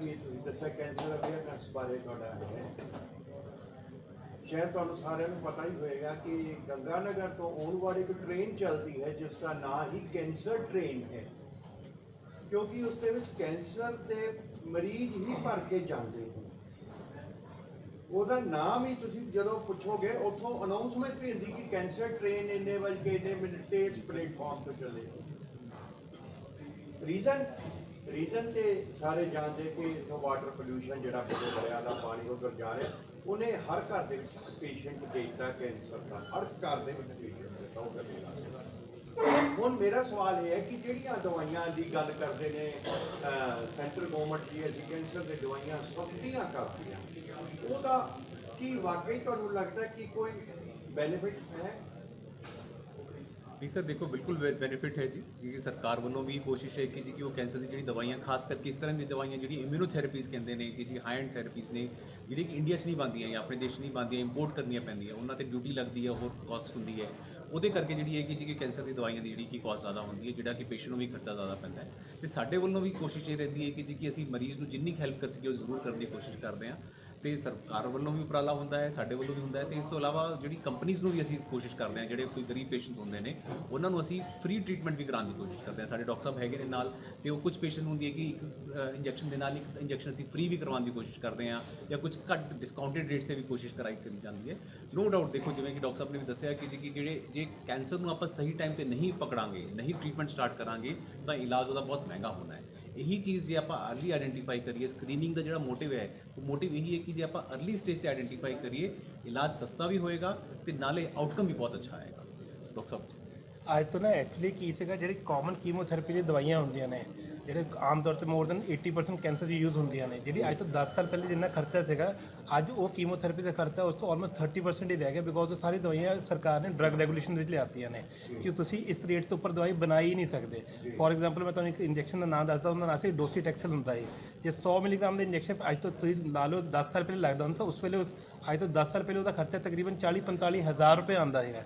ਕੀ ਤੁਸੀਂ ਦੱਸਿਆ? ਕੈਂਸਰ ਅਵੇਅਰਨੈਸ ਬਾਰੇ ਤੁਹਾਡਾ ਹੈ। ਸ਼ਾਇਦ ਤੁਹਾਨੂੰ ਸਾਰਿਆਂ ਨੂੰ ਪਤਾ ਹੀ ਹੋਏਗਾ ਕਿ ਗੰਗਾਨਗਰ ਤੋਂ ਆਉਣ ਵਾਲੀ ਇੱਕ ਟ੍ਰੇਨ ਚੱਲਦੀ ਹੈ, ਜਿਸ ਦਾ ਨਾਂ ਹੀ ਕੈਂਸਰ ਟ੍ਰੇਨ ਹੈ। ਕਿਉਂਕਿ ਉਸ ਦੇ ਵਿੱਚ ਕੈਂਸਰ ਦੇ ਮਰੀਜ਼ ਹੀ ਭਰ ਕੇ ਜਾਂਦੇ ਹਨ ਉਹਦਾ ਨਾਮ ਹੀ ਤੁਸੀਂ ਜਦੋਂ ਪੁੱਛੋਗੇ, ਉੱਥੋਂ ਅਨਾਉਂਸਮੈਂਟ ਵੀ ਹੁੰਦੀ ਕਿ ਕੈਂਸਰ ਟ੍ਰੇਨ ਇੰਨੇ ਵਜੇ ਇੰਨੇ ਮਿੰਟ ਤੇ ਇਸ ਪਲੇਟਫਾਰਮ ਤੋਂ ਚੱਲੇ ਰੀਜ਼ਨ ਰੀਜ਼ਨ ਤੇ ਸਾਰੇ ਜਾਣਦੇ ਕਿ ਇਥੋਂ ਵਾਟਰ ਪੋਲੂਸ਼ਨ ਜਿਹੜਾ ਬੋਲੋ ਦਰਿਆ ਦਾ ਪਾਣੀ ਉੱਧਰ ਜਾ ਰਿਹਾ, ਉਹਨੇ ਹਰ ਘਰ ਦੇ ਵਿੱਚ ਪੇਸ਼ੈਂਟ ਦੇਤਾ ਕੈਂਸਰ ਦਾ, ਹਰ ਘਰ ਦੇ ਵਿੱਚ ਪੇਸ਼ੈਂਟ ਦਿੱਤਾ, ਉਹ ਕਦੇ ਹੁਣ ਮੇਰਾ ਸਵਾਲ ਇਹ ਹੈ ਕਿ ਜਿਹੜੀਆਂ ਦਵਾਈਆਂ ਦੀ ਗੱਲ ਕਰਦੇ ਨੇ ਸੈਂਟਰ ਗਵਰਨਮੈਂਟ ਦੀ, ਅਸੀਂ ਕੈਂਸਰ ਦੇ ਦਵਾਈਆਂ ਸਸਤੀਆਂ ਕਰਦੀਆਂ, ਉਹਦਾ ਕੀ ਵਾਕਈ ਤੁਹਾਨੂੰ ਲੱਗਦਾ ਕਿ ਕੋਈ ਬੈਨੀਫਿਟ ਹੈ? ਨਹੀਂ ਸਰ, ਦੇਖੋ, ਬਿਲਕੁਲ ਬੈਨੀਫਿਟ ਹੈ ਜੀ, ਕਿਉਂਕਿ ਸਰਕਾਰ ਵੱਲੋਂ ਵੀ ਕੋਸ਼ਿਸ਼ ਹੈ ਕਿ ਜੀ ਕਿ ਉਹ ਕੈਂਸਰ ਦੀ ਜਿਹੜੀ ਦਵਾਈਆਂ, ਖਾਸ ਕਰਕੇ ਇਸ ਤਰ੍ਹਾਂ ਦੀ ਦਵਾਈਆਂ ਜਿਹੜੀ ਇਮਿਊਨੋਥੈਰੇਪੀਜ਼ ਕਹਿੰਦੇ ਨੇ, ਕਿ ਜੀ ਹਾਈ ਐਂਡ ਥੈਰੇਪੀਜ਼ ਨੇ, ਜਿਹੜੀ ਕਿ ਇੰਡੀਆ 'ਚ ਨਹੀਂ ਬਣਦੀਆਂ ਜਾਂ ਆਪਣੇ ਦੇਸ਼ 'ਚ ਨਹੀਂ ਬਣਦੀਆਂ ਇੰਪੋਰਟ ਕਰਨੀਆਂ ਪੈਂਦੀਆਂ, ਉਹਨਾਂ ਤੇ ਡਿਊਟੀ ਲੱਗਦੀ ਹੈ, ਹੋਰ ਕਾਸਟ ਹੁੰਦੀ ਹੈ। ਉਹਦੇ ਕਰਕੇ ਜਿਹੜੀ ਹੈ ਕਿ ਜੀ ਕਿ ਕੈਂਸਰ ਦੀ ਦਵਾਈਆਂ ਦੀ ਜਿਹੜੀ ਕਿ ਕਾਸਟ ਜ਼ਿਆਦਾ ਹੁੰਦੀ ਹੈ, ਜਿਹੜਾ ਕਿ ਪੇਸ਼ੈਂਟ ਨੂੰ ਵੀ ਖਰਚਾ ਜ਼ਿਆਦਾ ਪੈਂਦਾ ਹੈ। ਤੇ ਸਾਡੇ ਵੱਲੋਂ ਵੀ ਕੋਸ਼ਿਸ਼ ਇਹ ਰਹਿੰਦੀ ਹੈ ਕਿ ਜੀ ਕਿ ਅਸੀਂ ਮਰੀਜ਼ ਨੂੰ ਜਿੰਨੀ ਹੈਲਪ ਕਰ ਸਕੀਏ, ਉਹ ਜ਼ਰੂਰ ਕਰਨ ਦੀ ਕੋਸ਼ਿਸ਼ ਕਰਦੇ ਹਾਂ। ਤੇ ਸਰਕਾਰ ਵੱਲੋਂ ਵੀ ਉਪਰਾਲਾ ਹੁੰਦਾ ਹੈ, ਸਾਡੇ ਵੱਲੋਂ ਵੀ ਹੁੰਦਾ ਹੈ ਤੇ ਇਸ ਤੋਂ ਇਲਾਵਾ ਜਿਹੜੀ ਕੰਪਨੀਆਂ ਨੂੰ ਵੀ ਅਸੀਂ ਕੋਸ਼ਿਸ਼ ਕਰਦੇ ਹਾਂ, ਜਿਹੜੇ ਕੋਈ ਗਰੀਬ ਪੇਸ਼ੈਂਟ ਹੁੰਦੇ ਨੇ, ਉਹਨਾਂ ਨੂੰ ਅਸੀਂ ਫ੍ਰੀ ਟ੍ਰੀਟਮੈਂਟ ਵੀ ਕਰਾਉਣ ਦੀ ਕੋਸ਼ਿਸ਼ ਕਰਦੇ ਹਾਂ। ਸਾਡੇ ਡਾਕਟਰ ਸਾਹਿਬ ਹੈਗੇ ਨੇ ਨਾਲ ਤੇ ਉਹ ਕੁਝ ਪੇਸ਼ੈਂਟ ਹੁੰਦੀ ਹੈ ਕਿ ਇੱਕ ਇੰਜੈਕਸ਼ਨ ਦੇ ਨਾਲ ਇੱਕ ਇੰਜੈਕਸ਼ਨ ਅਸੀਂ ਫ੍ਰੀ ਵੀ ਕਰਵਾਉਣ ਦੀ ਕੋਸ਼ਿਸ਼ ਕਰਦੇ ਹਾਂ ਜਾਂ ਕੁਝ ਘੱਟ ਡਿਸਕਾਊਂਟਡ ਰੇਟਸ ਤੇ ਵੀ ਕੋਸ਼ਿਸ਼ ਕਰਾਈ ਕਰੀ ਜਾਂਦੀ ਹੈ। ਨੋ ਡਾਊਟ ਦੇਖੋ, ਜਿਵੇਂ ਕਿ ਡਾਕਟਰ ਸਾਹਿਬ ਨੇ ਵੀ ਦੱਸਿਆ ਕਿ ਜੀ ਕਿ ਜਿਹੜੇ ਜੇ ਕੈਂਸਰ ਨੂੰ ਆਪਾਂ ਸਹੀ ਟਾਈਮ ਤੇ ਨਹੀਂ ਪਕੜਾਂਗੇ, ਨਹੀਂ ਟ੍ਰੀਟਮੈਂਟ ਸਟਾਰਟ ਕਰਾਂਗੇ, ਤਾਂ ਇਲਾਜ ਉਹਦਾ ਬਹੁਤ ਮਹਿੰਗਾ ਹੋਣਾ ਹੈ। ਇਹੀ ਚੀਜ਼ ਜੇ ਆਪਾਂ ਅਰਲੀ ਆਇਡੈਂਟੀਫਾਈ ਕਰੀਏ ਸਕਰੀਨਿੰਗ ਦਾ ਜਿਹੜਾ ਮੋਟਿਵ ਹੈ, ਉਹ ਮੋਟਿਵ ਇਹੀ ਹੈ ਕਿ ਜੇ ਆਪਾਂ ਅਰਲੀ ਸਟੇਜ ਤੇ ਆਇਡੈਂਟੀਫਾਈ ਕਰੀਏ, ਇਲਾਜ ਸਸਤਾ ਵੀ ਹੋਏਗਾ ਤੇ ਨਾਲੇ ਆਊਟਕਮ ਵੀ ਬਹੁਤ ਅੱਛਾ ਆਏਗਾ। ਡਾਕਟਰ ਸਾਹਿਬ। ਅੱਜ ਤੋਂ ਨਾ ਐਕਚੁਅਲੀ ਕੀ ਸੀਗਾ, ਜਿਹੜੀ ਕਾਮਨ ਕੀਮੋਥੈਰੇਪੀ ਦੀ ਦਵਾਈਆਂ ਹੁੰਦੀਆਂ ਨੇ ਜਿਹੜੇ ਆਮ ਤੌਰ ਤੇ ਮੋਰ ਦੈਨ 80% ਕੈਂਸਰ ਦੀ ਯੂਜ਼ ਹੁੰਦੀਆਂ ਨੇ ਜਿਹੜੀ ਅੱਜ ਤੋਂ 10 ਸਾਲ ਪਹਿਲੇ ਜਿੰਨਾ ਖਰਚਾ ਸੀਗਾ ਅੱਜ ਉਹ ਕੀਮੋਥੈਰੇਪੀ ਦਾ ਖਰਚਾ ਉਸ ਤੋਂ ਆਲਮੋਸਟ 30% ਹੀ ਰਹਿ ਗਿਆ ਬਿਕੋਜ਼ ਉਹ ਸਾਰੀ ਦਵਾਈਆਂ ਸਰਕਾਰ ਨੇ ਡਰੱਗ ਰੈਗੂਲੇਸ਼ਨ ਵਿੱਚ ਲਿਆਤੀਆਂ ਨੇ ਕਿ ਤੁਸੀਂ ਇਸ ਰੇਟ ਤੋਂ ਉੱਪਰ ਦਵਾਈ ਬਣਾ ਹੀ ਨਹੀਂ ਸਕਦੇ। ਫੋਰ ਐਗਜ਼ਾਮਪਲ ਮੈਂ ਤੁਹਾਨੂੰ ਇੱਕ ਇੰਜੈਕਸ਼ਨ ਦਾ ਨਾਮ ਦੱਸਦਾ ਉਹਦਾ ਨਾਮ ਸੀ ਡੋਸੀਟੈਕਸਲ ਹੁੰਦਾ ਹੈ ਜੇ 100 ਮਿਲੀਗ੍ਰਾਮ ਦਾ ਇੰਜੈਕਸ਼ਨ ਅੱਜ ਤੋਂ ਤੁਸੀਂ ਲਾ ਲਓ 10 ਸਾਲ ਪਹਿਲੇ ਲੱਗਦਾ ਹੁੰਦਾ ਤਾਂ ਉਸ ਵੇਲੇ ਉਸ ਅੱਜ ਤੋਂ 10 ਸਾਲ ਪਹਿਲੇ ਉਹਦਾ ਖਰਚਾ ਤਕਰੀਬਨ 40 45 ਹਜ਼ਾਰ ਰੁਪਏ ਆਉਂਦਾ ਸੀਗਾ।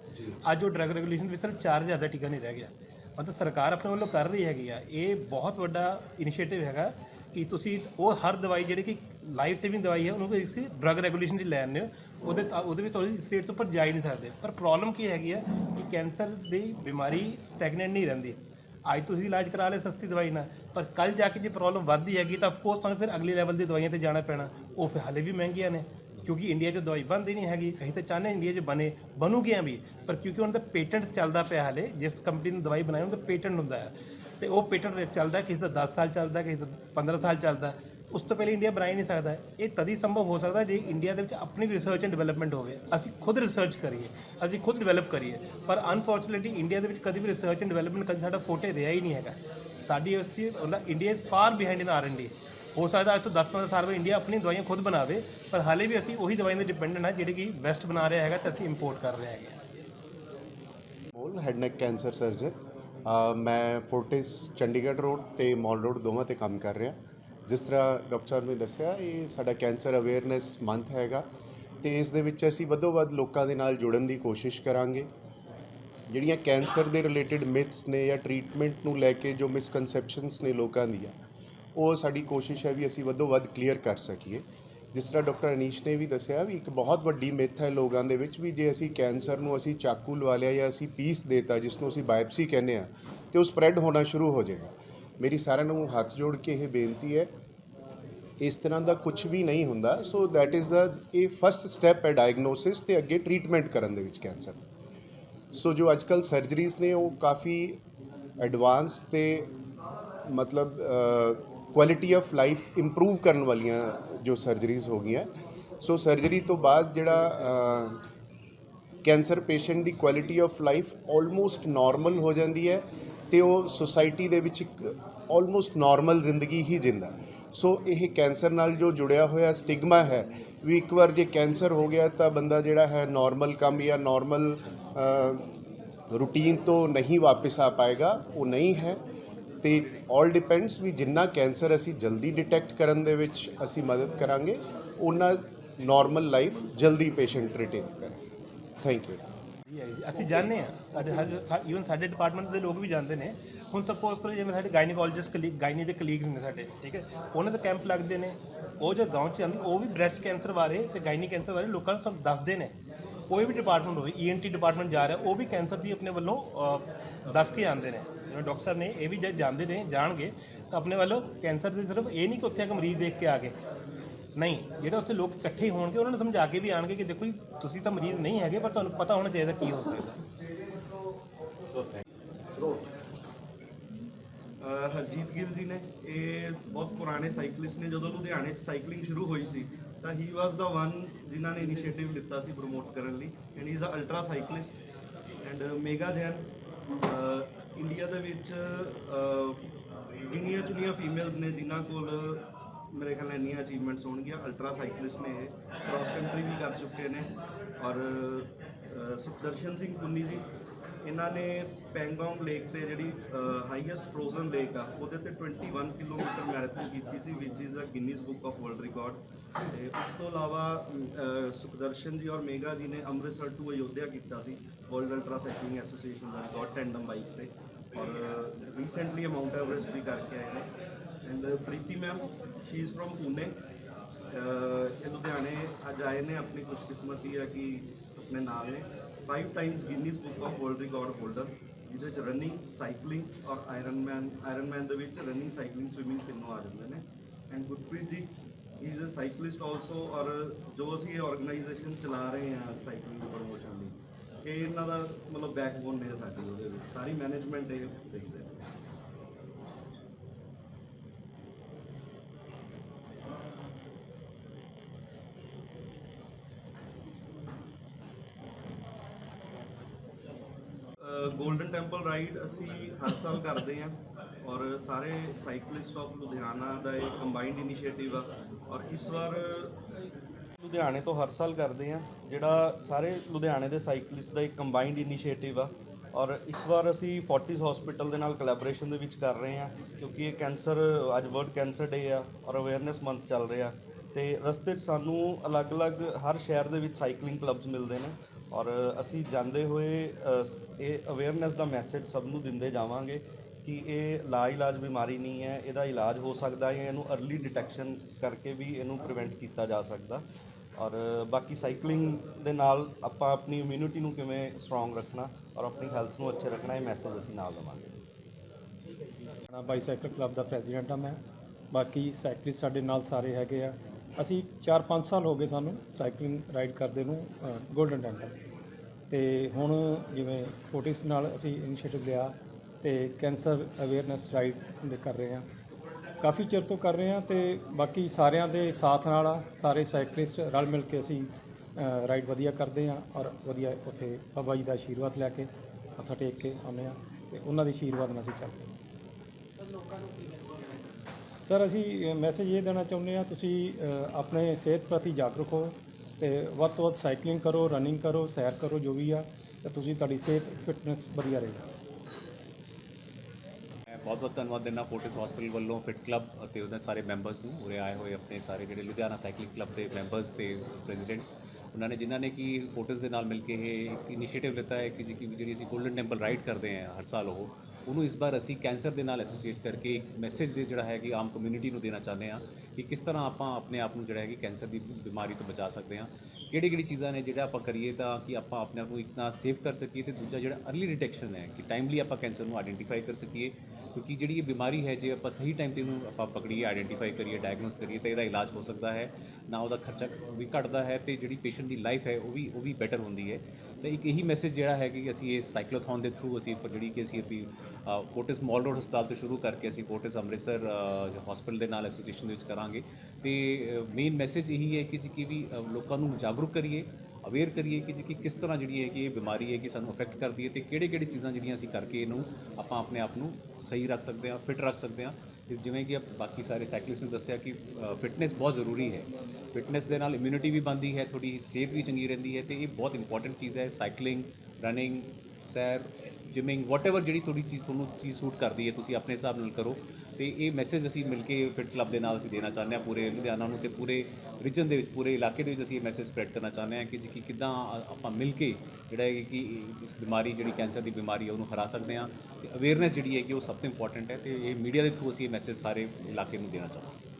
ਅੱਜ ਉਹ ਡਰੱਗ ਰੈਗੂਲੇਸ਼ਨ ਵਿੱਚ ਸਿਰਫ 4000 ਦਾ ਟੀਕਾ ਨਹੀਂ ਰਹਿ ਗਿਆ। ਮਤਲਬ ਸਰਕਾਰ ਆਪਣੇ ਵੱਲੋਂ ਕਰ ਰਹੀ ਹੈਗੀ ਆ, ਇਹ ਬਹੁਤ ਵੱਡਾ ਇਨੀਸ਼ੀਏਟਿਵ ਹੈਗਾ ਕਿ ਤੁਸੀਂ ਉਹ ਹਰ ਦਵਾਈ ਜਿਹੜੀ ਕਿ ਲਾਈਫ ਸੇਵਿੰਗ ਦਵਾਈ ਹੈ, ਉਹਨੂੰ ਤੁਸੀਂ ਡਰੱਗ ਰੈਗੂਲੇਸ਼ਨ ਦੀ ਲੈਣ ਹੋ ਉਹਦੇ ਤਾਂ- ਉਹਦੇ ਵਿੱਚ ਤੁਸੀਂ ਇਸ ਰੇਟ ਤੋਂ ਉੱਪਰ ਜਾ ਹੀ ਨਹੀਂ ਸਕਦੇ। ਪਰ ਪ੍ਰੋਬਲਮ ਕੀ ਹੈਗੀ ਆ ਕਿ ਕੈਂਸਰ ਦੀ ਬਿਮਾਰੀ ਸਟੈਗਨੈਂਟ ਨਹੀਂ ਰਹਿੰਦੀ। ਅੱਜ ਤੁਸੀਂ ਇਲਾਜ ਕਰਾ ਲਿਆ ਸਸਤੀ ਦਵਾਈ ਨਾਲ, ਪਰ ਕੱਲ ਜਾ ਕੇ ਜੇ ਪ੍ਰੋਬਲਮ ਵੱਧਦੀ ਹੈਗੀ ਤਾਂ ਆਫਕੋਰਸ ਤੁਹਾਨੂੰ ਫਿਰ ਅਗਲੇ ਲੈਵਲ ਦੀ ਦਵਾਈਆਂ ਤੇ ਜਾਣਾ ਪੈਣਾ। ਉਹ ਫਿਰ ਹਲੇ ਵੀ ਮਹਿੰਗੀਆਂ ਨੇ। ਕਿਉਂਕਿ ਇੰਡੀਆ 'ਚ ਦਵਾਈ ਬਣਦੀ ਨਹੀਂ ਹੈਗੀ, ਅਸੀਂ ਤਾਂ ਚਾਹੁੰਦੇ ਇੰਡੀਆ 'ਚ ਬਣੇ, ਬਣੂਗੀਆਂ ਵੀ, ਪਰ ਕਿਉਂਕਿ ਉਹਨਾਂ ਦਾ ਪੇਟੈਂਟ ਚੱਲਦਾ ਪਿਆ ਹਲੇ, ਜਿਸ ਕੰਪਨੀ ਨੇ ਦਵਾਈ ਬਣਾਈ ਉਹਦਾ ਪੇਟੈਂਟ ਹੁੰਦਾ ਹੈ। ਤੇ ਉਹ ਪੇਟੈਂਟ ਚੱਲਦਾ, ਕਿਸੇ ਦਾ 10 ਸਾਲ ਚੱਲਦਾ, ਕਿਸੇ ਦਾ 15 ਸਾਲ ਚੱਲਦਾ, ਉਸ ਤੋਂ ਪਹਿਲੇ ਇੰਡੀਆ ਬਣਾ ਹੀ ਨਹੀਂ ਸਕਦਾ। ਇਹ ਤਦੀ ਸੰਭਵ ਹੋ ਸਕਦਾ ਜੇ ਇੰਡੀਆ ਦੇ ਵਿੱਚ ਆਪਣੀ ਰਿਸਰਚ ਐਂਡ ਡਿਵੈਲਪਮੈਂਟ ਹੋਵੇ। ਅਸੀਂ ਖੁਦ ਰਿਸਰਚ ਕਰੀਏ, ਅਸੀਂ ਖੁਦ ਡਿਵੈਲਪ ਕਰੀਏ। ਪਰ ਅਨਫੋਰਚੂਨੇਟਲੀ ਇੰਡੀਆ ਦੇ ਵਿੱਚ ਕਦੀ ਵੀ ਰਿਸਰਚ ਐਂਡ ਡਿਵੈਲਪਮੈਂਟ ਕਦੀ ਸਾਡਾ ਫੋਟੇ ਰਿਹਾ ਹੀ ਨਹੀਂ ਹੈਗਾ। ਸਾਡੀ ਉਸ ਚੀਜ਼, ਮਤਲਬ India is far behind in R and D ਹੋ ਸਕਦਾ ਅੱਜ ਤੋਂ 10-15 ਸਾਲ ਬਾਅਦ ਇੰਡੀਆ ਆਪਣੀ ਦਵਾਈਆਂ ਖੁਦ ਬਣਾਵੇ, ਪਰ ਹਾਲੇ ਵੀ ਅਸੀਂ ਉਹੀ ਦਵਾਈਆਂ ਤੇ ਡਿਪੈਂਡੈਂਟ ਹਾਂ ਜਿਹੜੀ ਕਿ ਵੈਸਟ ਬਣਾ ਰਿਹਾ ਹੈਗਾ ਤੇ ਅਸੀਂ ਇੰਪੋਰਟ ਕਰ ਰਹੇ ਹੈਗੇ ਮੋਲ ਹੈਡ ਨੈਕ ਕੈਂਸਰ ਸਰਜਨ ਮੈਂ ਫੋਰਟਿਸ ਚੰਡੀਗੜ੍ਹ ਰੋਡ ਤੇ ਮਾਲ ਰੋਡ ਦੋਵਾਂ ਤੇ ਕੰਮ ਕਰ ਰਿਹਾ। ਜਿਸ ਤਰ੍ਹਾਂ ਡਾਕਟਰ ਸਾਹਿਬ ਨੇ ਦੱਸਿਆ, ਇਹ ਸਾਡਾ ਕੈਂਸਰ ਅਵੇਅਰਨੈਸ ਮੰਥ ਹੈਗਾ ਤੇ ਇਸ ਦੇ ਵਿੱਚ ਅਸੀਂ ਵੱਧੋ ਵੱਧ ਲੋਕਾਂ ਦੇ ਨਾਲ ਜੁੜਨ ਦੀ ਕੋਸ਼ਿਸ਼ ਕਰਾਂਗੇ। ਜਿਹੜੀਆਂ ਕੈਂਸਰ ਦੇ ਰਿਲੇਟਡ ਮਿਥਸ ਨੇ ਜਾਂ ਟ੍ਰੀਟਮੈਂਟ ਨੂੰ ਲੈ ਕੇ ਜੋ ਮਿਸਕਨਸੈਪਸ਼ਨਸ ਨੇ ਲੋਕਾਂ ਦੀਆਂ ਉਹ ਸਾਡੀ ਕੋਸ਼ਿਸ਼ ਹੈ ਵੀ ਅਸੀਂ ਵੱਧੋ ਵੱਧ ਕਲੀਅਰ ਕਰ ਸਕੀਏ। ਜਿਸ ਤਰ੍ਹਾਂ ਡਾਕਟਰ ਅਨੀਸ਼ ਨੇ ਵੀ ਦੱਸਿਆ ਵੀ ਇੱਕ ਬਹੁਤ ਵੱਡੀ ਮਿੱਥ ਹੈ ਲੋਕਾਂ ਦੇ ਵਿੱਚ ਵੀ ਜੇ ਅਸੀਂ ਕੈਂਸਰ ਨੂੰ ਅਸੀਂ ਚਾਕੂ ਲਵਾ ਲਿਆ ਜਾਂ ਅਸੀਂ ਪੀਸ ਦੇਤਾ ਜਿਸ ਨੂੰ ਅਸੀਂ ਬਾਇਪਸੀ ਕਹਿੰਦੇ ਆ ਤੇ ਉਹ ਸਪਰੈਡ ਹੋਣਾ ਸ਼ੁਰੂ ਹੋ ਜਾਏਗਾ। ਮੇਰੀ ਸਾਰਿਆਂ ਨੂੰ ਹੱਥ ਜੋੜ ਕੇ ਇਹ ਬੇਨਤੀ ਹੈ, ਇਸ ਤਰ੍ਹਾਂ ਦਾ ਕੁਝ ਵੀ ਨਹੀਂ ਹੁੰਦਾ। ਸੋ ਥੈਟ ਇਜ਼ ਦਾ ਇਹ ਫਸਟ ਸਟੈਪ ਹੈ ਡਾਇਗਨੋਸਿਸ ਤੇ ਅੱਗੇ ਟ੍ਰੀਟਮੈਂਟ ਕਰਨ ਦੇ ਵਿੱਚ ਕੈਂਸਰ। ਸੋ ਜੋ ਅੱਜਕੱਲ ਸਰਜਰੀਜ਼ ਨੇ ਉਹ ਕਾਫੀ ਐਡਵਾਂਸ ਤੇ ਮਤਲਬ ਕੁਆਲਿਟੀ ਆਫ ਲਾਈਫ ਇੰਪਰੂਵ ਕਰਨ ਵਾਲੀਆਂ ਜੋ ਸਰਜਰੀਜ਼ ਹੋ ਗਈਆਂ। ਸੋ ਸਰਜਰੀ ਤੋਂ ਬਾਅਦ ਜਿਹੜਾ cancer patient the quality of life almost normal ਹੋ ਜਾਂਦੀ ਹੈ ਤੇ ਉਹ ਸੁਸਾਇਟੀ ਦੇ ਵਿੱਚ ਇੱਕ ਆਲਮੋਸਟ ਨਾਰਮਲ ਜ਼ਿੰਦਗੀ ਹੀ ਜਿੰਦਾ। ਸੋ ਇਹ ਕੈਂਸਰ ਨਾਲ ਜੋ ਜੁੜਿਆ ਹੋਇਆ ਸਟਿਗਮਾ ਹੈ, ਵੀ ਇੱਕ ਵਾਰ ਜੇ ਕੈਂਸਰ ਹੋ ਗਿਆ ਤਾਂ ਬੰਦਾ ਜਿਹੜਾ ਹੈ ਨਾਰਮਲ ਕੰਮ ਜਾਂ ਨਾਰਮਲ ਰੂਟੀਨ ਤੋਂ ਨਹੀਂ ਵਾਪਸ ਆ ਪਾਏਗਾ, ਉਹ ਨਹੀਂ ਹੈ। ਤੇ ਆਲ ਡਿਪੈਂਡਸ ਵੀ ਜਿੰਨਾ ਕੈਂਸਰ ਅਸੀਂ ਜਲਦੀ ਡਿਟੈਕਟ ਕਰਨ ਦੇ ਵਿੱਚ ਅਸੀਂ ਮਦਦ ਕਰਾਂਗੇ ਉਹਨਾਂ ਨਾਰਮਲ ਲਾਈਫ ਜਲਦੀ ਪੇਸ਼ੈਂਟ ਰਿਟੇਨ ਕਰੇ। ਥੈਂਕ ਯੂ ਜੀ। ਅਸੀਂ ਜਾਣਦੇ ਆ ਸਾਡੇ ਈਵਨ ਸਾਡੇ ਡਿਪਾਰਟਮੈਂਟ ਦੇ ਲੋਕ ਵੀ ਜਾਂਦੇ ਨੇ। ਹੁਣ ਸਪੋਜ਼ ਕਰੋ ਜਿਵੇਂ ਸਾਡੇ ਗਾਇਨੋਕੋਲੋਜਿਸਟ ਕਲੀਗ ਗਾਇਨੀ ਦੇ ਕਲੀਗਸ ਨੇ ਸਾਡੇ, ਠੀਕ ਹੈ? ਉਹਨਾਂ ਦੇ ਕੈਂਪ ਲੱਗਦੇ ਨੇ। ਉਹ ਜੋ ਗਾਉਂ ਚ ਜਾਂਦੇ, ਉਹ ਵੀ ਬ੍ਰੈਸਟ ਕੈਂਸਰ ਬਾਰੇ ਤੇ ਗਾਇਨੀ ਕੈਂਸਰ ਬਾਰੇ ਲੋਕਾਂ ਨੂੰ ਸਭ ਦੱਸਦੇ ਨੇ। ਕੋਈ ਵੀ ਡਿਪਾਰਟਮੈਂਟ ਹੋਵੇ ਈਐਨਟੀ ਡਿਪਾਰਟਮੈਂਟ ਜਾ ਰਿਹਾ, ਉਹ ਵੀ ਕੈਂਸਰ ਦੀ ਆਪਣੇ ਵੱਲੋਂ ਦੱਸ ਕੇ ਆਉਂਦੇ ਨੇ। ਡਾਕਟਰ ਸਾਹਿਬ ਨੇ ਇਹ ਵੀ ਜੇ ਜਾਂਦੇ ਨੇ, ਜਾਣਗੇ, ਤਾਂ ਆਪਣੇ ਵੱਲੋਂ ਕੈਂਸਰ ਦੇ ਸਿਰਫ ਇਹ ਨਹੀਂ ਕਿ ਉੱਥੇ ਇੱਕ ਮਰੀਜ਼ ਦੇਖ ਕੇ ਆ ਗਏ। ਨਹੀਂ, ਜਿਹੜੇ ਉੱਥੇ ਲੋਕ ਇਕੱਠੇ ਹੋਣਗੇ, ਉਹਨਾਂ ਨੂੰ ਸਮਝਾ ਕੇ ਵੀ ਆਣਗੇ ਕਿ ਦੇਖੋ ਜੀ, ਤੁਸੀਂ ਤਾਂ ਮਰੀਜ਼ ਨਹੀਂ ਹੈਗੇ, ਪਰ ਤੁਹਾਨੂੰ ਪਤਾ ਹੋਣਾ ਚਾਹੀਦਾ ਕੀ ਹੋ ਸਕਦਾ। ਅਹ ਹਰਜੀਤ ਗਿੱਲ ਜੀ ਨੇ, ਇਹ ਬਹੁਤ ਪੁਰਾਣੇ ਸਾਈਕਲਿਸਟ ਨੇ, ਜਦੋਂ ਲੁਧਿਆਣੇ 'ਚ ਸਾਈਕਲਿੰਗ ਸ਼ੁਰੂ ਹੋਈ ਸੀ, ਤਾਂ ਹੀ ਵਾਸ ਦਾ ਵਨ ਜਿਨ੍ਹਾਂ ਨੇ ਇਨੀਸ਼ੀਏਟਿਵ ਲਿੱਤਾ ਸੀ ਪ੍ਰਮੋਟ ਕਰਨ ਲਈ and he is a ultra cyclist and mega Jain India ਦੇ ਵਿੱਚ ਗਿਣੀਆਂ ਚੁਣੀਆਂ ਫੀਮੇਲਸ ਨੇ, ਜਿਨ੍ਹਾਂ ਕੋਲ ਮੇਰੇ ਖਿਆਲ ਇੰਨੀਆਂ ਅਚੀਵਮੈਂਟਸ ਹੋਣਗੀਆਂ। ਅਲਟਰਾ ਸਾਈਕਲਿਸਟ ਨੇ ਇਹ ਕ੍ਰਾਸ ਕੰਟਰੀ ਵੀ ਕਰ ਚੁੱਕੇ ਨੇ। ਔਰ ਸੁਖਦਰਸ਼ਨ ਸਿੰਘ ਪੁੰਨੀ ਜੀ, ਇਹਨਾਂ ਨੇ ਪੈਂਗੋਂਗ ਲੇਕ ਤੇ ਜਿਹੜੀ ਹਾਈਐਸਟ ਫਰੋਜ਼ਨ ਲੇਕ ਆ, ਉਹਦੇ ਤੇ 21 ਕਿਲੋਮੀਟਰ ਮੈਰਾਥਨ ਕੀਤੀ ਸੀ ਵਿਚ is a Guinness book of world record ਤੇ ਉਸ ਤੋਂ ਇਲਾਵਾ ਅਹ, ਸੁਖਦਰਸ਼ਨ ਜੀ ਔਰ ਮੇਗਾ ਜੀ ਨੇ ਅੰਮ੍ਰਿਤਸਰ ਟੂ ਅਯੋਧਿਆ ਕੀਤਾ ਸੀ ਵਰਲਡ ਅਲਟਰਾ ਸਾਈਕਲਿੰਗ ਐਸੋਸੀਏਸ਼ਨ ਦਾ ਰਿਕਾਰਡ ਟੈਂਡਮ ਬਾਈਕ ਤੇ। ਔਰ ਰੀਸੈਂਟਲੀ ਮਾਊਂਟ ਐਵਰੈਸਟ ਵੀ ਕਰਕੇ ਆਏ ਨੇ। And Preeti ma'am she is from Pune ਇਹ ਲੁਧਿਆਣੇ ਅੱਜ ਆਏ ਨੇ ਆਪਣੀ ਖੁਸ਼ਕਿਸਮਤੀ ਹੈ ਕਿ ਆਪਣੇ ਨਾਲ ਨੇ। 5 times Guinness book of world record holder ਜਿਹਦੇ ਚ ਰਨਿੰਗ ਸਾਈਕਲਿੰਗ ਔਰ ਆਇਰਨ ਮੈਨ ਆਇਰਨ ਮੈਨ ਦੇ ਵਿੱਚ ਰਨਿੰਗ ਸਾਈਕਲਿੰਗ ਸਵਿਮਿੰਗ ਤਿੰਨੋਂ ਆ ਜਾਂਦੇ ਨੇ। ਐਂਡ ਗੁਰਪ੍ਰੀਤ ਜੀ ਇਜ਼ ਅ ਸਾਈਕਲਿਸਟ ਆਲਸੋ ਔਰ ਜੋ ਅਸੀਂ ਇਹ ਆਰਗੇਨਾਈਜੇਸ਼ਨ ਚਲਾ ਰਹੇ ਹਾਂ ਸਾਈਕਲਿੰਗ ਦੀ ਪ੍ਰਮੋਸ਼ਨ ਲਈ, ਇਹ ਇਹਨਾਂ ਦਾ ਮਤਲਬ ਬੈਕਬੋਨ ਨੇ ਸਾਡੀ ਉਹਦੇ ਵਿੱਚ। ਸਾਰੀ ਮੈਨੇਜਮੈਂਟ ਇਹ ਦੇਖਦੇ ਨੇ ਰਾਈਡ ਅਸੀਂ ਹਰ ਸਾਲ ਕਰਦੇ ਹਾਂ ਔਰ ਸਾਰੇ ਸਾਈਕਲਿਸਟ ਆਫ ਲੁਧਿਆਣਾ ਦਾ ਇਹ ਕੰਬਾਈਨਡ ਇਨੀਸ਼ੀਏਟਿਵ ਆ ਔਰ ਇਸ ਵਾਰ ਲੁਧਿਆਣੇ ਤੋਂ ਹਰ ਸਾਲ ਕਰਦੇ ਆ ਜਿਹੜਾ ਸਾਰੇ ਲੁਧਿਆਣੇ ਦੇ ਸਾਈਕਲਿਸਟ ਦਾ ਇੱਕ ਕੰਬਾਈਨਡ ਇਨੀਸ਼ੀਏਟਿਵ ਆ ਔਰ ਇਸ ਵਾਰ ਅਸੀਂ ਫੋਰਟਿਸ ਹਸਪੀਟਲ ਦੇ ਨਾਲ ਕੋਲੈਬੋਰੇਸ਼ਨ ਦੇ ਵਿੱਚ ਕਰ ਰਹੇ ਆ ਕਿਉਂਕਿ ਇਹ ਕੈਂਸਰ ਅੱਜ ਵਰਲਡ ਕੈਂਸਰ ਡੇ ਆ ਔਰ ਅਵੇਅਰਨੈਸ ਮੰਥ ਚੱਲ ਰਿਹਾ ਤੇ ਰਸਤੇ 'ਚ ਸਾਨੂੰ ਅਲੱਗ-ਅਲੱਗ ਹਰ ਸ਼ਹਿਰ ਦੇ ਵਿੱਚ ਸਾਈਕਲਿੰਗ ਕਲੱਬਸ ਮਿਲਦੇ ਨੇ ਔਰ ਅਸੀਂ ਜਾਂਦੇ ਹੋਏ ਅ, ਇਹ ਅਵੇਅਰਨੈਸ ਦਾ ਮੈਸੇਜ ਸਭ ਨੂੰ ਦਿੰਦੇ ਜਾਵਾਂਗੇ ਕਿ ਇਹ ਲਾਇਲਾਜ ਬਿਮਾਰੀ ਨਹੀਂ ਹੈ ਇਹਦਾ ਇਲਾਜ ਹੋ ਸਕਦਾ ਹੈ ਇਹਨੂੰ अर्ਲੀ ਡਿਟੈਕਸ਼ਨ ਕਰਕੇ ਵੀ ਇਹਨੂੰ ਪ੍ਰੀਵੈਂਟ ਕੀਤਾ ਜਾ ਸਕਦਾ। ਔਰ ਬਾਕੀ ਸਾਈਕਲਿੰਗ ਦੇ ਨਾਲ ਆਪਾਂ ਆਪਣੀ ਇਮਿਊਨਿਟੀ ਨੂੰ ਕਿਵੇਂ ਸਟਰੋਂਗ ਰੱਖਣਾ ਔਰ ਆਪਣੀ ਹੈਲਥ ਨੂੰ ਅੱਛੇ ਰੱਖਣਾ ਇਹ ਮੈਸੇਜ ਅਸੀਂ ਨਾਲ ਦੇਵਾਂਗੇ। ਮੈਂ ਬਾਈਸਾਈਕਲ ਕਲੱਬ ਦਾ ਪ੍ਰੈਜ਼ੀਡੈਂਟ ਹਾਂ ਮੈਂ। ਬਾਕੀ ਸਾਈਕਲਿਸਟ ਸਾਡੇ ਨਾਲ ਸਾਰੇ ਹੈਗੇ ਆ। ਅਸੀਂ 4-5 ਸਾਲ ਹੋ ਗਏ ਸਾਨੂੰ ਸਾਈਕਲਿੰਗ ਰਾਈਡ ਕਰਦੇ ਨੂੰ ਗੋਲਡਨ ਟੈਂਪਲ ਤੇ ਹੁਣ ਜਿਵੇਂ ਫੋਟਿਸ ਨਾਲ ਅਸੀਂ ਇਨੀਸ਼ੀਏਟਿਵ ਲਿਆ ਤੇ ਕੈਂਸਰ ਅਵੇਅਰਨੈਸ ਰਾਈਡ ਦੇ ਕਰ ਰਹੇ ਹਾਂ। ਕਾਫੀ ਚਿਰ ਤੋਂ ਕਰ ਰਹੇ ਹਾਂ ਤੇ ਬਾਕੀ ਸਾਰਿਆਂ ਦੇ ਸਾਥ ਨਾਲ ਆ, ਸਾਰੇ ਸਾਈਕਲਿਸਟ ਰਲ ਮਿਲ ਕੇ ਅਸੀਂ ਰਾਈਡ ਵਧੀਆ ਕਰਦੇ ਆ ਔਰ ਵਧੀਆ ਉੱਥੇ ਬਾਬਾ ਜੀ ਦਾ ਆਸ਼ੀਰਵਾਦ ਲੈ ਕੇ ਮੱਥਾ ਟੇਕ ਕੇ ਆਉਂਦੇ ਆ ਤੇ ਉਹਨਾਂ ਦੇ ਆਸ਼ੀਰਵਾਦ ਨਾਲ ਅਸੀਂ ਚੱਲਦੇ ਹਾਂ। ਸਰ ਅਸੀਂ ਮੈਸੇਜ ਇਹ ਦੇਣਾ ਚਾਹੁੰਦੇ ਆ ਤੁਸੀਂ ਅ, ਆਪਣੇ ਸਿਹਤ ਪ੍ਰਤੀ ਜਾਗਰੂਕ ਹੋ ਤੇ ਵੱਧ ਤੋਂ ਵੱਧ ਸਾਈਕਲਿੰਗ ਕਰੋ ਰਨਿੰਗ ਕਰੋ ਸੈਰ ਕਰੋ ਜੋ ਵੀ ਆ ਤੇ ਤੁਸੀਂ ਤੁਹਾਡੀ ਸਿਹਤ ਫਿਟਨੈਸ ਵਧੀਆ ਰਹੇਗੀ ਮੈਂ ਬਹੁਤ ਬਹੁਤ ਧੰਨਵਾਦ ਦਿੰਦਾ ਫੋਰਟਿਸ ਹਸਪੀਟਲ ਵੱਲੋਂ ਫਿਟ ਕਲੱਬ ਅਤੇ ਉਹਦੇ ਸਾਰੇ ਮੈਂਬਰਸ ਨੂੰ ਉਰੇ ਆਏ ਹੋਏ ਆਪਣੇ ਸਾਰੇ ਜਿਹੜੇ ਲੁਧਿਆਣਾ ਸਾਈਕਲਿੰਗ ਕਲੱਬ ਦੇ ਮੈਂਬਰਸ ਤੇ ਪ੍ਰੈਜ਼ੀਡੈਂਟ ਉਹਨਾਂ ਨੇ ਜਿਨ੍ਹਾਂ ਨੇ ਕਿ ਫੋਰਟਿਸ ਦੇ ਨਾਲ ਮਿਲ ਕੇ ਇਹ ਇਨੀਸ਼ੀਏਟਿਵ ਲਿੱਤਾ ਹੈ ਕਿ ਜੀ ਕਿ ਜਿਹੜੀ ਅਸੀਂ ਗੋਲਡਨ ਟੈਂਪਲ ਰਾਈਡ ਕਰਦੇ ਹਾਂ ਹਰ ਸਾਲ ਉਹ ਉਹਨੂੰ ਇਸ ਵਾਰ ਅਸੀਂ ਕੈਂਸਰ ਦੇ ਨਾਲ ਐਸੋਸੀਏਟ ਕਰਕੇ ਇੱਕ ਮੈਸੇਜ ਦੇ ਜਿਹੜਾ ਹੈ ਕਿ ਆਮ ਕਮਿਊਨਿਟੀ ਨੂੰ ਦੇਣਾ ਚਾਹੁੰਦੇ ਹਾਂ ਕਿ ਕਿਸ ਤਰ੍ਹਾਂ ਆਪਾਂ ਆਪਣੇ ਆਪ ਨੂੰ ਜਿਹੜਾ ਹੈ ਕਿ ਕੈਂਸਰ ਦੀ ਬਿਮਾਰੀ ਤੋਂ ਬਚਾ ਸਕਦੇ ਹਾਂ। ਕਿਹੜੀ ਕਿਹੜੀ ਚੀਜ਼ਾਂ ਨੇ ਜਿਹੜਾ ਆਪਾਂ ਕਰੀਏ ਤਾਂ ਕਿ ਆਪਾਂ ਆਪਣੇ ਆਪ ਨੂੰ ਇਤਨਾ ਸੇਫ ਕਰ ਸਕੀਏ ਤੇ ਦੂਜਾ ਜਿਹੜਾ अर्ਲੀ ਡਿਟੈਕਸ਼ਨ ਹੈ ਕਿ ਟਾਈਮਲੀ ਆਪਾਂ ਕੈਂਸਰ ਨੂੰ ਆਇਡੈਂਟੀਫਾਈ ਕਰ ਸਕੀਏ। ਕਿਉਂਕਿ ਜਿਹੜੀ ਇਹ ਬਿਮਾਰੀ ਹੈ, ਜੇ ਆਪਾਂ ਸਹੀ ਟਾਈਮ ਤੇ ਇਹਨੂੰ ਆਪਾਂ ਪਕੜੀਏ ਆਈਡੈਂਟੀਫਾਈ ਕਰੀਏ ਡਾਇਗਨੋਸ ਕਰੀਏ, ਤਾਂ ਇਹਦਾ ਇਲਾਜ ਹੋ ਸਕਦਾ ਹੈ। ਨਾ ਉਹਦਾ ਖਰਚਾ ਵੀ ਘਟਦਾ ਹੈ ਤੇ ਜਿਹੜੀ ਪੇਸ਼ੈਂਟ ਦੀ ਲਾਈਫ ਹੈ, ਉਹ ਵੀ ਉਹ ਵੀ ਬੈਟਰ ਹੁੰਦੀ ਹੈ। ਤਾਂ ਇੱਕ ਇਹੀ ਮੈਸੇਜ ਜਿਹੜਾ ਹੈ ਕਿ ਅਸੀਂ ਇਸ ਸਾਈਕਲੋਥੋਨ ਦੇ ਥਰੂ ਅਸੀਂ ਜਿਹੜੀ ਕਿ ਅਸੀਂ ਆਪਣੀ ਕੋਟਿਸ ਮਾਲ ਰੋਡ ਹਸਪਤਾਲ ਤੋਂ ਸ਼ੁਰੂ ਕਰਕੇ ਅਸੀਂ ਕੋਟਿਸ ਅੰਮ੍ਰਿਤਸਰ ਹਸਪੀਟਲ ਦੇ ਨਾਲ ਐਸੋਸੀਏਸ਼ਨ ਦੇ ਵਿੱਚ ਕਰਾਂਗੇ। ਤੇ ਮੇਨ ਮੈਸੇਜ ਇਹੀ ਹੈ ਕਿ ਜੀ ਕਿ ਵੀ ਲੋਕਾਂ ਨੂੰ ਜਾਗਰੂਕ ਕਰੀਏ। ਅਵੇਅਰ ਕਰੀਏ ਕਿ ਜੀ ਕਿ ਕਿਸ ਤਰ੍ਹਾਂ ਜਿਹੜੀ ਹੈ ਕਿ ਇਹ ਬਿਮਾਰੀ ਹੈ ਕਿ ਸਾਨੂੰ ਅਫੈਕਟ ਕਰਦੀ ਹੈ ਤੇ ਕਿਹੜੇ ਕਿਹੜੇ ਚੀਜ਼ਾਂ ਜਿਹੜੀਆਂ ਅਸੀਂ ਕਰਕੇ ਇਹਨੂੰ ਆਪਾਂ ਆਪਣੇ ਆਪ ਨੂੰ ਸਹੀ ਰੱਖ ਸਕਦੇ ਹਾਂ ਫਿਟ ਰੱਖ ਸਕਦੇ ਹਾਂ। ਇਸ ਜਿਵੇਂ ਕਿ ਆਪ- ਬਾਕੀ ਸਾਰੇ ਸਾਈਕਲਿਸਟ ਨੇ ਦੱਸਿਆ ਕਿ ਫਿਟਨੈਸ ਬਹੁਤ ਜ਼ਰੂਰੀ ਹੈ। ਫਿਟਨੈਸ ਦੇ ਨਾਲ ਇਮਿਊਨਿਟੀ ਵੀ ਬਣਦੀ ਹੈ ਥੋੜੀ ਸਿਹਤ ਵੀ ਚੰਗੀ ਰਹਿੰਦੀ ਹੈ ਤੇ ਇਹ ਬਹੁਤ ਇੰਪੋਰਟੈਂਟ ਚੀਜ਼ ਹੈ। ਸਾਈਕਲਿੰਗ ਰਨਿੰਗ ਸੈਰ ਜਿਮਿੰਗ ਵਾਟਐਵਰ ਜਿਹੜੀ ਤੁਹਾਡੀ ਚੀਜ਼ ਤੁਹਾਨੂੰ ਚੀਜ਼ ਸੂਟ ਕਰਦੀ ਹੈ, ਤੁਸੀਂ ਆਪਣੇ ਹਿਸਾਬ ਨਾਲ ਕਰੋ। ਤੇ ਇਹ ਮੈਸੇਜ ਅਸੀਂ ਮਿਲ ਕੇ ਫਿਟ ਕਲੱਬ ਦੇ ਨਾਲ ਅਸੀਂ ਦੇਣਾ ਚਾਹੁੰਦੇ ਹਾਂ ਪੂਰੇ ਲੁਧਿਆਣਾ ਨੂੰ ਤੇ ਪੂਰੇ ਰੀਜਨ ਦੇ ਵਿੱਚ, ਪੂਰੇ ਇਲਾਕੇ ਦੇ ਵਿੱਚ ਅਸੀਂ ਇਹ ਮੈਸੇਜ ਸਪਰੈਡ ਕਰਨਾ ਚਾਹੁੰਦੇ ਹਾਂ ਕਿ ਜੀ ਕਿ ਕਿੱਦਾਂ ਆਪਾਂ ਮਿਲ ਕੇ ਜਿਹੜਾ ਹੈ ਕਿ ਇਸ ਬਿਮਾਰੀ ਜਿਹੜੀ ਕੈਂਸਰ ਦੀ ਬਿਮਾਰੀ ਹੈ ਉਹਨੂੰ ਹਰਾ ਸਕਦੇ ਹਾਂ ਤੇ ਅਵੇਅਰਨੈਸ ਜਿਹੜੀ ਹੈ ਕਿ ਉਹ ਸਭ ਤੋਂ ਇੰਪੋਰਟੈਂਟ ਹੈ ਤੇ ਇਹ ਮੀਡੀਆ ਦੇ ਥਰੂ ਅਸੀਂ ਇਹ ਮੈਸੇਜ ਸਾਰੇ ਇਲਾਕੇ ਨੂੰ ਦੇਣਾ ਚਾਹੁੰਦੇ ਹਾਂ।